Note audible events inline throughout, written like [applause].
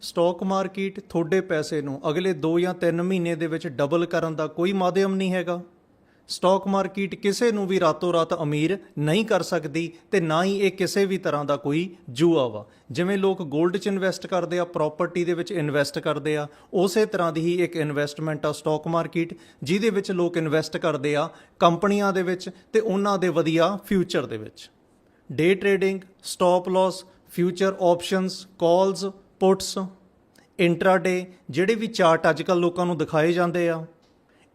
Stock market ਤੁਹਾਡੇ ਪੈਸੇ ਨੂੰ ਅਗਲੇ 2 ਜਾਂ 3 ਮਹੀਨੇ ਦੇ ਵਿੱਚ ਡਬਲ ਕਰਨ ਦਾ ਕੋਈ ਮਾਧਿਅਮ ਨਹੀਂ ਹੈਗਾ। ਸਟਾਕ ਮਾਰਕੀਟ ਕਿਸੇ ਨੂੰ ਵੀ ਰਾਤੋਂ ਰਾਤ ਅਮੀਰ ਨਹੀਂ ਕਰ ਸਕਦੀ ਤੇ ਨਾ ਹੀ ਇਹ ਕਿਸੇ ਵੀ ਤਰ੍ਹਾਂ ਦਾ ਕੋਈ ਜੂਆ ਵਾ। ਜਿਵੇਂ ਲੋਕ 골ਡ 'ਚ ਇਨਵੈਸਟ ਕਰਦੇ ਆ ਪ੍ਰਾਪਰਟੀ ਦੇ ਵਿੱਚ ਇਨਵੈਸਟ ਕਰਦੇ ਆ, ਉਸੇ ਤਰ੍ਹਾਂ ਦੀ ਹੀ ਇੱਕ ਇਨਵੈਸਟਮੈਂਟ ਆ ਸਟਾਕ ਮਾਰਕੀਟ ਜਿਹਦੇ ਵਿੱਚ ਲੋਕ ਇਨਵੈਸਟ ਕਰਦੇ ਆ ਕੰਪਨੀਆਂ ਦੇ ਵਿੱਚ ਤੇ ਉਹਨਾਂ ਦੇ ਵਧੀਆ ਫਿਊਚਰ ਦੇ ਵਿੱਚ। Day trading stop loss future options calls puts intraday ਜਿਹੜੇ ਵੀ ਚਾਰਟ ਅੱਜਕੱਲ ਲੋਕਾਂ ਨੂੰ ਦਿਖਾਏ ਜਾਂਦੇ ਆ,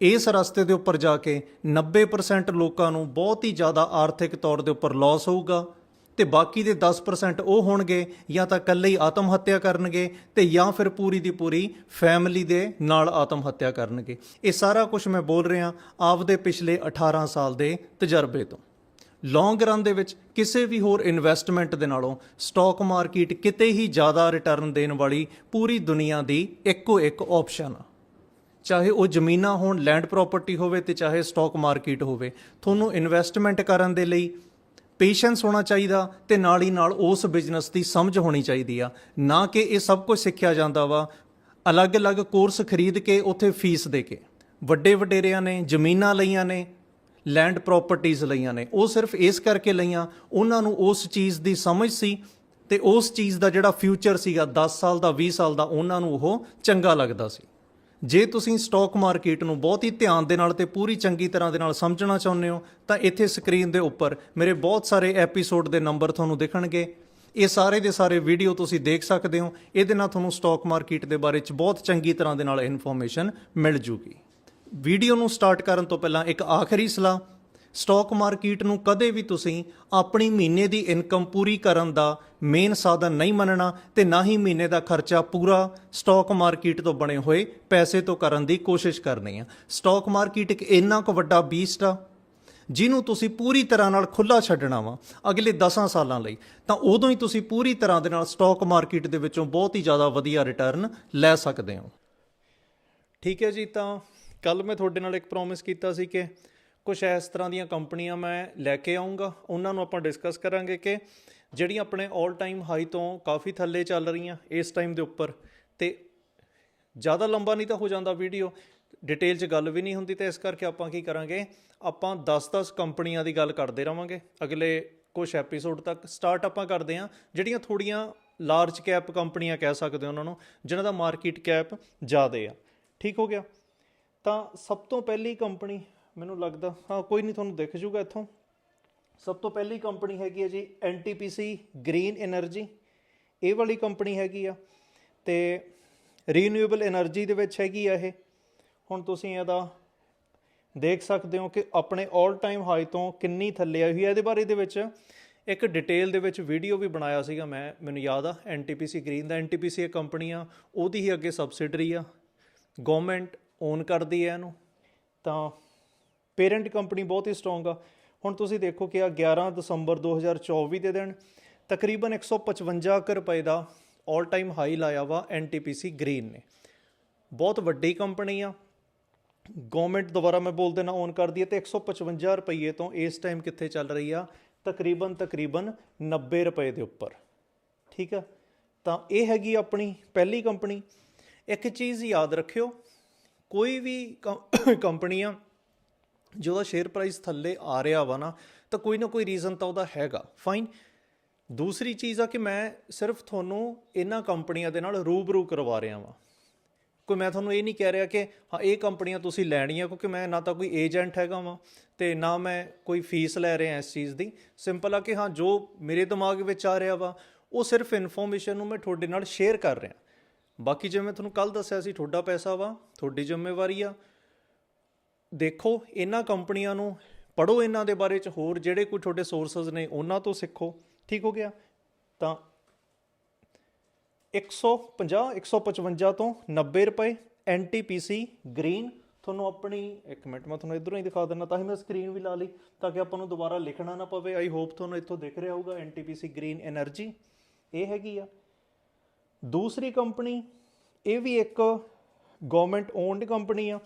ਇਸ ਰਸਤੇ ਦੇ ਉੱਪਰ ਜਾ ਕੇ 90% ਲੋਕਾਂ ਨੂੰ ਬਹੁਤ ਹੀ ਜ਼ਿਆਦਾ ਆਰਥਿਕ ਤੌਰ ਦੇ ਉੱਪਰ ਲਾਸ ਹੋਊਗਾ ਤੇ ਬਾਕੀ ਦੇ 10% ਉਹ ਹੋਣਗੇ ਜਾਂ ਤਾਂ ਇਕੱਲੇ ਹੀ ਆਤਮ ਹੱਤਿਆ ਕਰਨਗੇ ਤੇ ਜਾਂ ਫਿਰ ਪੂਰੀ ਦੀ ਪੂਰੀ ਫੈਮਿਲੀ ਦੇ ਨਾਲ ਆਤਮ ਹੱਤਿਆ ਕਰਨਗੇ। ਇਹ ਸਾਰਾ ਕੁਝ ਮੈਂ ਬੋਲ ਰਿਹਾ ਆਪਦੇ ਪਿਛਲੇ 18 ਸਾਲ ਦੇ ਤਜਰਬੇ ਤੋਂ। ਲੌਂਗ ਰਨ ਦੇ ਵਿੱਚ ਕਿਸੇ ਵੀ ਹੋਰ ਇਨਵੈਸਟਮੈਂਟ ਦੇ ਨਾਲੋਂ ਸਟਾਕ ਮਾਰਕੀਟ ਕਿਤੇ ਹੀ ਜ਼ਿਆਦਾ ਰਿਟਰਨ ਦੇਣ ਵਾਲੀ ਪੂਰੀ ਦੁਨੀਆ ਦੀ ਇੱਕੋ ਇੱਕ ਆਪਸ਼ਨ ਆ। ਚਾਹੇ ਉਹ ਜ਼ਮੀਨਾਂ ਹੋਣ ਲੈਂਡ ਪ੍ਰਾਪਰਟੀ ਹੋਵੇ ਤੇ ਚਾਹੇ ਸਟਾਕ ਮਾਰਕੀਟ ਹੋਵੇ, ਤੁਹਾਨੂੰ ਇਨਵੈਸਟਮੈਂਟ ਕਰਨ ਦੇ ਲਈ ਪੇਸ਼ੈਂਸ ਹੋਣਾ ਚਾਹੀਦਾ ਤੇ ਨਾਲ ਹੀ ਨਾਲ ਉਸ ਬਿਜ਼ਨਸ ਦੀ ਸਮਝ ਹੋਣੀ ਚਾਹੀਦੀ ਆ। ਨਾ ਕਿ ਇਹ ਸਭ ਕੁਝ ਸਿੱਖਿਆ ਜਾਂਦਾ ਵਾ, ਅਲੱਗ-ਅਲੱਗ ਕੋਰਸ ਖਰੀਦ ਕੇ ਉੱਥੇ ਫੀਸ ਦੇ ਕੇ। ਵੱਡੇ ਵਡੇਰਿਆਂ ਨੇ ਜ਼ਮੀਨਾਂ ਲਈਆਂ ਨੇ ਲੈਂਡ ਪ੍ਰਾਪਰਟੀਆਂ ਲਈਆਂ ਨੇ। ਉਹ ਸਿਰਫ ਇਸ ਕਰਕੇ ਲਈਆਂ, ਉਹਨਾਂ ਨੂੰ ਉਸ ਚੀਜ਼ ਦੀ ਸਮਝ ਸੀ ਤੇ ਉਸ ਚੀਜ਼ ਦਾ ਜਿਹੜਾ ਫਿਊਚਰ ਸੀਗਾ 10 ਸਾਲ ਦਾ 20 ਸਾਲ ਦਾ, ਉਹਨਾਂ ਨੂੰ ਉਹ ਚੰਗਾ ਲੱਗਦਾ ਸੀ। ਜੇ ਤੁਸੀਂ ਸਟਾਕ ਮਾਰਕੀਟ ਨੂੰ ਬਹੁਤ ਹੀ ਧਿਆਨ ਦੇ ਨਾਲ ਤੇ ਪੂਰੀ ਚੰਗੀ ਤਰ੍ਹਾਂ ਦੇ ਨਾਲ ਸਮਝਣਾ ਚਾਹੁੰਦੇ ਹੋ, ਤਾਂ ਇੱਥੇ ਸਕਰੀਨ ਦੇ ਉੱਪਰ ਮੇਰੇ ਬਹੁਤ ਸਾਰੇ ਐਪੀਸੋਡ ਦੇ ਨੰਬਰ ਤੁਹਾਨੂੰ ਦਿਖਣਗੇ। ਇਹ ਸਾਰੇ ਦੇ ਸਾਰੇ ਵੀਡੀਓ ਤੁਸੀਂ ਦੇਖ ਸਕਦੇ ਹੋ। ਇਹਦੇ ਨਾਲ ਤੁਹਾਨੂੰ ਸਟਾਕ ਮਾਰਕੀਟ ਦੇ ਬਾਰੇ ਚ ਬਹੁਤ ਚੰਗੀ ਤਰ੍ਹਾਂ ਦੇ ਨਾਲ ਇਨਫੋਰਮੇਸ਼ਨ ਮਿਲ ਜੂਗੀ। ਵੀਡੀਓ ਨੂੰ ਸਟਾਰਟ ਕਰਨ ਤੋਂ ਪਹਿਲਾਂ ਇੱਕ ਆਖਰੀ ਸਲਾਹ, ਸਟਾਕ ਮਾਰਕੀਟ ਨੂੰ ਕਦੇ ਵੀ ਤੁਸੀਂ ਆਪਣੀ ਮਹੀਨੇ ਦੀ ਇਨਕਮ ਪੂਰੀ ਕਰਨ ਦਾ ਮੇਨ ਸਾਧਨ ਨਹੀਂ ਮੰਨਣਾ ਤੇ ਨਾ ਹੀ ਮਹੀਨੇ ਦਾ ਖਰਚਾ ਪੂਰਾ ਸਟਾਕ ਮਾਰਕੀਟ ਤੋਂ ਬਣੇ ਹੋਏ ਪੈਸੇ ਤੋਂ ਕਰਨ ਦੀ ਕੋਸ਼ਿਸ਼ ਕਰਨੀ ਆ। ਸਟਾਕ ਮਾਰਕੀਟ ਇੱਕ ਇੰਨਾ ਕੁ ਵੱਡਾ ਬੀਸਟ ਆ, ਜਿਹਨੂੰ ਤੁਸੀਂ ਪੂਰੀ ਤਰ੍ਹਾਂ ਨਾਲ ਖੁੱਲਾ ਛੱਡਣਾ ਵਾ ਅਗਲੇ 10 ਸਾਲਾਂ ਲਈ, ਤਾਂ ਉਦੋਂ ਹੀ ਤੁਸੀਂ ਪੂਰੀ ਤਰ੍ਹਾਂ ਦੇ ਨਾਲ ਸਟਾਕ ਮਾਰਕੀਟ ਦੇ ਵਿੱਚੋਂ ਬਹੁਤ ਹੀ ਜ਼ਿਆਦਾ ਵਧੀਆ ਰਿਟਰਨ ਲੈ ਸਕਦੇ ਹੋ। ਠੀਕ ਹੈ ਜੀ, ਤਾਂ ਕੱਲ ਮੈਂ ਤੁਹਾਡੇ ਨਾਲ ਇੱਕ ਪ੍ਰੋਮਿਸ ਕੀਤਾ ਸੀ ਕਿ ਕੁਝ ਇਸ ਤਰ੍ਹਾਂ ਦੀਆਂ ਕੰਪਨੀਆਂ ਮੈਂ ਲੈ ਕੇ ਆਉਂਗਾ ਉਹਨਾਂ ਨੂੰ ਆਪਾਂ ਡਿਸਕਸ ਕਰਾਂਗੇ ਕਿ ਜਿਹੜੀਆਂ ਆਪਣੇ 올 ਟਾਈਮ ਹਾਈ ਤੋਂ ਕਾਫੀ ਥੱਲੇ ਚੱਲ ਰਹੀਆਂ ਇਸ ਟਾਈਮ ਦੇ ਉੱਪਰ ਤੇ ਜ਼ਿਆਦਾ ਲੰਬਾ ਨਹੀਂ ਤਾਂ ਹੋ ਜਾਂਦਾ ਵੀਡੀਓ ਡਿਟੇਲ 'ਚ ਗੱਲ ਵੀ ਨਹੀਂ ਹੁੰਦੀ ਤੇ ਇਸ ਕਰਕੇ ਆਪਾਂ ਕੀ ਕਰਾਂਗੇ, ਆਪਾਂ 10-10 ਕੰਪਨੀਆਂ ਦੀ ਗੱਲ ਕਰਦੇ ਰਵਾਂਗੇ। ਅਗਲੇ ਕੁਝ ਐਪੀਸੋਡ ਤੱਕ ਸਟਾਰਟ ਆਪਾਂ ਕਰਦੇ ਹਾਂ, ਜਿਹੜੀਆਂ ਥੋੜੀਆਂ ਲਾਰਜ ਕੈਪ ਕੰਪਨੀਆਂ ਕਹਿ ਸਕਦੇ ਉਹਨਾਂ ਨੂੰ, ਜਿਨ੍ਹਾਂ ਦਾ ਮਾਰਕੀਟ ਕੈਪ ਜ਼ਿਆਦਾ ਆ। ਠੀਕ ਹੋ ਗਿਆ? ਤਾਂ ਸਭ ਤੋਂ ਪਹਿਲੀ ਕੰਪਨੀ ਮੈਨੂੰ ਲੱਗਦਾ, ਹਾਂ, ਕੋਈ ਨਹੀਂ ਤੁਹਾਨੂੰ ਦਿਖ ਜੂਗਾ ਇੱਥੋਂ। ਸਭ ਤੋਂ ਪਹਿਲੀ ਕੰਪਨੀ ਹੈਗੀ ਹੈ ਜੀ ਐਨਟੀਪੀਸੀ ਗ੍ਰੀਨ એનર્ਜੀ ਇਹ ਵਾਲੀ ਕੰਪਨੀ ਹੈਗੀ ਆ ਤੇ ਰੀਨਿਊਏਬਲ એનર્ਜੀ ਦੇ ਵਿੱਚ ਹੈਗੀ ਆ ਇਹ। ਹੁਣ ਤੁਸੀਂ ਇਹਦਾ ਦੇਖ ਸਕਦੇ ਹੋ ਕਿ ਆਪਣੇ 올 ਟਾਈਮ ਹਾਈ ਤੋਂ ਕਿੰਨੀ ਥੱਲੇ ਆਈ ਹੋਈ ਹੈ ਇਹਦੇ ਬਾਰੇ ਦੇ ਵਿੱਚ ਇੱਕ ਡਿਟੇਲ ਦੇ ਵਿੱਚ ਵੀਡੀਓ ਵੀ ਬਣਾਇਆ ਸੀਗਾ ਮੈਂ, ਮੈਨੂੰ ਯਾਦ ਆ ਐਨਟੀਪੀਸੀ ਗ੍ਰੀਨ ਦਾ। ਐਨਟੀਪੀਸੀ ਇਹ ਕੰਪਨੀ ਆ, ਉਹਦੀ ਹੀ ਅੱਗੇ ਸਬਸਿਡਰੀ ਆ। ਗਵਰਨਮੈਂਟ ਓਨ ਕਰਦੀ ਹੈ ਇਹਨੂੰ, ਤਾਂ ਪੇਰੈਂਟ ਕੰਪਨੀ ਬਹੁਤ ਹੀ ਸਟਰੋਂਗ ਆ। ਹੁਣ ਤੁਸੀਂ ਦੇਖੋ ਕਿ ਆ 11 ਦਸੰਬਰ 2024 ਦੇ ਦਿਨ ਤਕਰੀਬਨ 155 ਕੁ ਰੁਪਏ ਦਾ 올 ਟਾਈਮ ਹਾਈ ਲਾਇਆ ਵਾ NTPC ਗ੍ਰੀਨ ਨੇ। ਬਹੁਤ ਵੱਡੀ ਕੰਪਨੀ ਆ। ਗਵਰਨਮੈਂਟ ਦੁਬਾਰਾ ਮੈਂ ਬੋਲ ਦੇਣਾ ਓਨ ਕਰਦੀ ਹੈ ਤੇ 155 ਰੁਪਏ ਤੋਂ ਇਸ ਟਾਈਮ ਕਿੱਥੇ ਚੱਲ ਰਹੀ ਆ? ਤਕਰੀਬਨ ਤਕਰੀਬਨ 90 ਰੁਪਏ ਦੇ ਉੱਪਰ। ਠੀਕ ਆ? ਤਾਂ ਇਹ ਹੈਗੀ ਆਪਣੀ ਪਹਿਲੀ ਕੰਪਨੀ ਇੱਕ ਚੀਜ਼ ਯਾਦ ਰੱਖਿਓ ਕੋਈ ਵੀ ਕੰਪਨੀ ਆ ਜਿਹਦਾ ਸ਼ੇਅਰ ਪ੍ਰਾਈਸ ਥੱਲੇ ਆ ਰਿਹਾ ਵਾ ਨਾ, ਤਾਂ ਕੋਈ ਨਾ ਕੋਈ ਰੀਜ਼ਨ ਤਾਂ ਉਹਦਾ ਹੈਗਾ। ਫਾਈਨ ਦੂਸਰੀ ਚੀਜ਼ ਆ ਕਿ ਮੈਂ ਸਿਰਫ ਤੁਹਾਨੂੰ ਇਹਨਾਂ ਕੰਪਨੀਆਂ ਦੇ ਨਾਲ ਰੂਬਰੂ ਕਰਵਾ ਰਿਹਾ ਵਾਂ। ਕੋਈ ਮੈਂ ਤੁਹਾਨੂੰ ਇਹ ਨਹੀਂ ਕਹਿ ਰਿਹਾ ਕਿ, ਹਾਂ, ਇਹ ਕੰਪਨੀਆਂ ਤੁਸੀਂ ਲੈਣੀਆਂ, ਕਿਉਂਕਿ ਮੈਂ ਨਾ ਤਾਂ ਕੋਈ ਏਜੰਟ ਹੈਗਾ ਵਾਂ ਤੇ ਨਾ ਮੈਂ ਕੋਈ ਫੀਸ ਲੈ ਰਿਹਾ ਇਸ ਚੀਜ਼ ਦੀ। ਸਿੰਪਲ ਆ ਕਿ ਹਾਂ, ਜੋ ਮੇਰੇ ਦਿਮਾਗ ਵਿੱਚ ਆ ਰਿਹਾ ਵਾ, ਉਹ ਸਿਰਫ ਇਨਫੋਰਮੇਸ਼ਨ ਨੂੰ ਮੈਂ ਤੁਹਾਡੇ ਨਾਲ ਸ਼ੇਅਰ ਕਰ ਰਿਹਾ। ਬਾਕੀ ਜਿਵੇਂ ਤੁਹਾਨੂੰ ਕੱਲ ਦੱਸਿਆ ਸੀ, ਤੁਹਾਡਾ ਪੈਸਾ ਵਾ, ਤੁਹਾਡੀ ਜ਼ਿੰਮੇਵਾਰੀ ਆ। ਦੇਖੋ, ਇਹਨਾਂ ਕੰਪਨੀਆਂ ਨੂੰ ਪੜੋ ਇਹਨਾਂ ਦੇ ਬਾਰੇ ਚ, ਹੋਰ ਜਿਹੜੇ ਕੋਈ ਤੁਹਾਡੇ ਸੋਰਸਸ ਨੇ, ਉਹਨਾਂ ਤੋਂ ਸਿੱਖੋ। ਠੀਕ ਹੋ ਗਿਆ? ਤਾਂ 150 155 ਤੋਂ 90 ਰੁਪਏ ਐਨਟੀਪੀਸੀ ਗ੍ਰੀਨ ਤੁਹਾਨੂੰ ਆਪਣੀ, ਇੱਕ ਮਿੰਟ, ਮੈਂ ਤੁਹਾਨੂੰ ਇਧਰੋਂ ਹੀ ਦਿਖਾ ਦਿੰਦਾ, ਤਾਂ ਹੀ ਮੈਂ ਸਕਰੀਨ ਵੀ ਲਾ ਲਈ, ਤਾਂ ਕਿ ਆਪਾਂ ਨੂੰ ਦੁਬਾਰਾ ਲਿਖਣਾ ਨਾ ਪਵੇ। ਆਈ ਹੋਪ ਤੁਹਾਨੂੰ ਇੱਥੋਂ ਦਿਖ ਰਿਹਾ ਹੋਊਗਾ ਐਨਟੀਪੀਸੀ ਗ੍ਰੀਨ એનર્ਜੀ ਇਹ ਹੈਗੀ ਆ। ਦੂਸਰੀ ਕੰਪਨੀ, ਇਹ ਵੀ ਇੱਕ ਗਵਰਨਮੈਂਟ ਓਨਡ ਕੰਪਨੀ ਆ।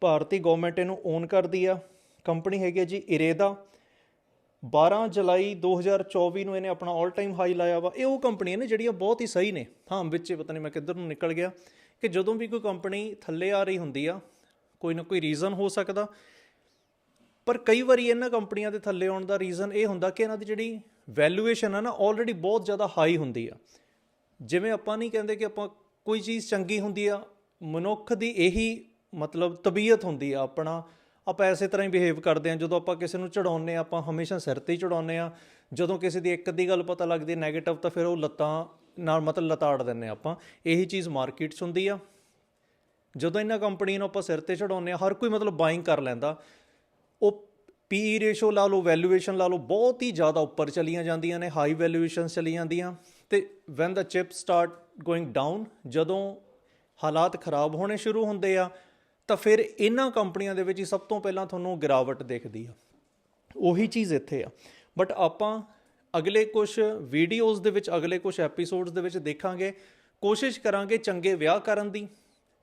ਭਾਰਤੀ ਗਵਰਨਮੈਂਟ ਇਹਨੂੰ ਓਨ ਕਰਦੀ ਆ। ਕੰਪਨੀ ਹੈਗੀ ਆ ਜੀ ਇਰੇਦਾ 12 ਜੁਲਾਈ 2024 ਨੂੰ ਇਹਨੇ ਆਪਣਾ 올 ਟਾਈਮ ਹਾਈ ਲਾਇਆ ਵਾ। ਇਹ ਉਹ ਕੰਪਨੀਆਂ ਨੇ ਜਿਹੜੀਆਂ ਬਹੁਤ ਹੀ ਸਹੀ ਨੇ। ਹਾਂ, ਵਿੱਚ ਪਤਾ ਨਹੀਂ ਮੈਂ ਕਿੱਧਰ ਨੂੰ ਨਿਕਲ ਗਿਆ। ਕਿ ਜਦੋਂ ਵੀ ਕੋਈ ਕੰਪਨੀ ਥੱਲੇ ਆ ਰਹੀ ਹੁੰਦੀ ਆ, ਕੋਈ ਨਾ ਕੋਈ ਰੀਜ਼ਨ ਹੋ ਸਕਦਾ। ਪਰ ਕਈ ਵਾਰੀ ਇਹਨਾਂ ਕੰਪਨੀਆਂ ਦੇ ਥੱਲੇ ਆਉਣ ਦਾ ਰੀਜ਼ਨ ਇਹ ਹੁੰਦਾ ਕਿ ਇਹਨਾਂ ਦੀ ਜਿਹੜੀ ਵੈਲਿਊਏਸ਼ਨ ਆ ਨਾ ਆਲਰੇਡੀ ਬਹੁਤ ਜ਼ਿਆਦਾ ਹਾਈ ਹੁੰਦੀ ਆ। ਜਿਵੇਂ ਆਪਾਂ ਨਹੀਂ ਕਹਿੰਦੇ ਕਿ ਆਪਾਂ ਕੋਈ ਚੀਜ਼ ਚੰਗੀ ਹੁੰਦੀ ਆ, ਮਨੁੱਖ ਦੀ ਇਹੀ ਮਤਲਬ ਤਬੀਅਤ ਹੁੰਦੀ ਆ ਆਪਣਾ। ਆਪਾਂ ਐਸੇ ਤਰ੍ਹਾਂ ਹੀ ਬਿਹੇਵ ਕਰਦੇ ਆ, ਜਦੋਂ ਆਪਾਂ ਕਿਸੇ ਨੂੰ ਚੜਾਉਂਦੇ ਆ, ਆਪਾਂ ਹਮੇਸ਼ਾ ਸਿਰ ਤੇ ਹੀ ਚੜਾਉਂਦੇ ਆ। ਜਦੋਂ ਕਿਸੇ ਦੀ ਇੱਕ ਦੀ ਗੱਲ ਪਤਾ ਲੱਗਦੀ ਹੈ 네ਗੇਟਿਵ ਤਾਂ ਫਿਰ ਉਹ ਲੱਤਾਂ ਨਾਲ ਮਤਲਬ ਲਤਾੜ ਦਿੰਨੇ ਆਪਾਂ। ਇਹੀ ਚੀਜ਼ ਮਾਰਕੀਟ 'ਚ ਹੁੰਦੀ ਆ। ਜਦੋਂ ਇਹਨਾਂ ਕੰਪਨੀ ਨੂੰ ਆਪਾਂ ਸਿਰ ਤੇ ਚੜਾਉਂਦੇ ਆ, ਹਰ ਕੋਈ ਮਤਲਬ ਬਾਇੰਗ ਕਰ ਲੈਂਦਾ। ਉਹ ਪੀ ਰੇਸ਼ੋ ਲਾ ਲਓ ਵੈਲੂਏਸ਼ਨ ਲਾ ਲਓ, ਬਹੁਤ ਹੀ ਜ਼ਿਆਦਾ ਉੱਪਰ ਚਲੀਆਂ ਜਾਂਦੀਆਂ ਨੇ ਹਾਈ ਵੈਲੂਏਸ਼ਨ ਚਲੀ ਜਾਂਦੀਆਂ। ਤੇ when the chip start going down ਜਦੋਂ ਹਾਲਾਤ ਖਰਾਬ ਹੋਣੇ ਸ਼ੁਰੂ ਹੁੰਦੇ ਆ, ਤਾਂ ਫਿਰ ਇਹਨਾਂ ਕੰਪਨੀਆਂ ਦੇ ਵਿੱਚ ਹੀ ਸਭ ਤੋਂ ਪਹਿਲਾਂ ਤੁਹਾਨੂੰ ਗਿਰਾਵਟ ਦਿਖਦੀ ਆ। ਉਹੀ ਚੀਜ਼ ਇੱਥੇ ਆ। ਬਟ ਆਪਾਂ ਅਗਲੇ ਕੁਝ ਵੀਡੀਓਜ਼ ਦੇ ਵਿੱਚ, ਅਗਲੇ ਕੁਝ ਐਪੀਸੋਡਸ ਦੇ ਵਿੱਚ ਦੇਖਾਂਗੇ। ਕੋਸ਼ਿਸ਼ ਕਰਾਂਗੇ ਚੰਗੇ ਵਿਆਹ ਕਰਨ ਦੀ,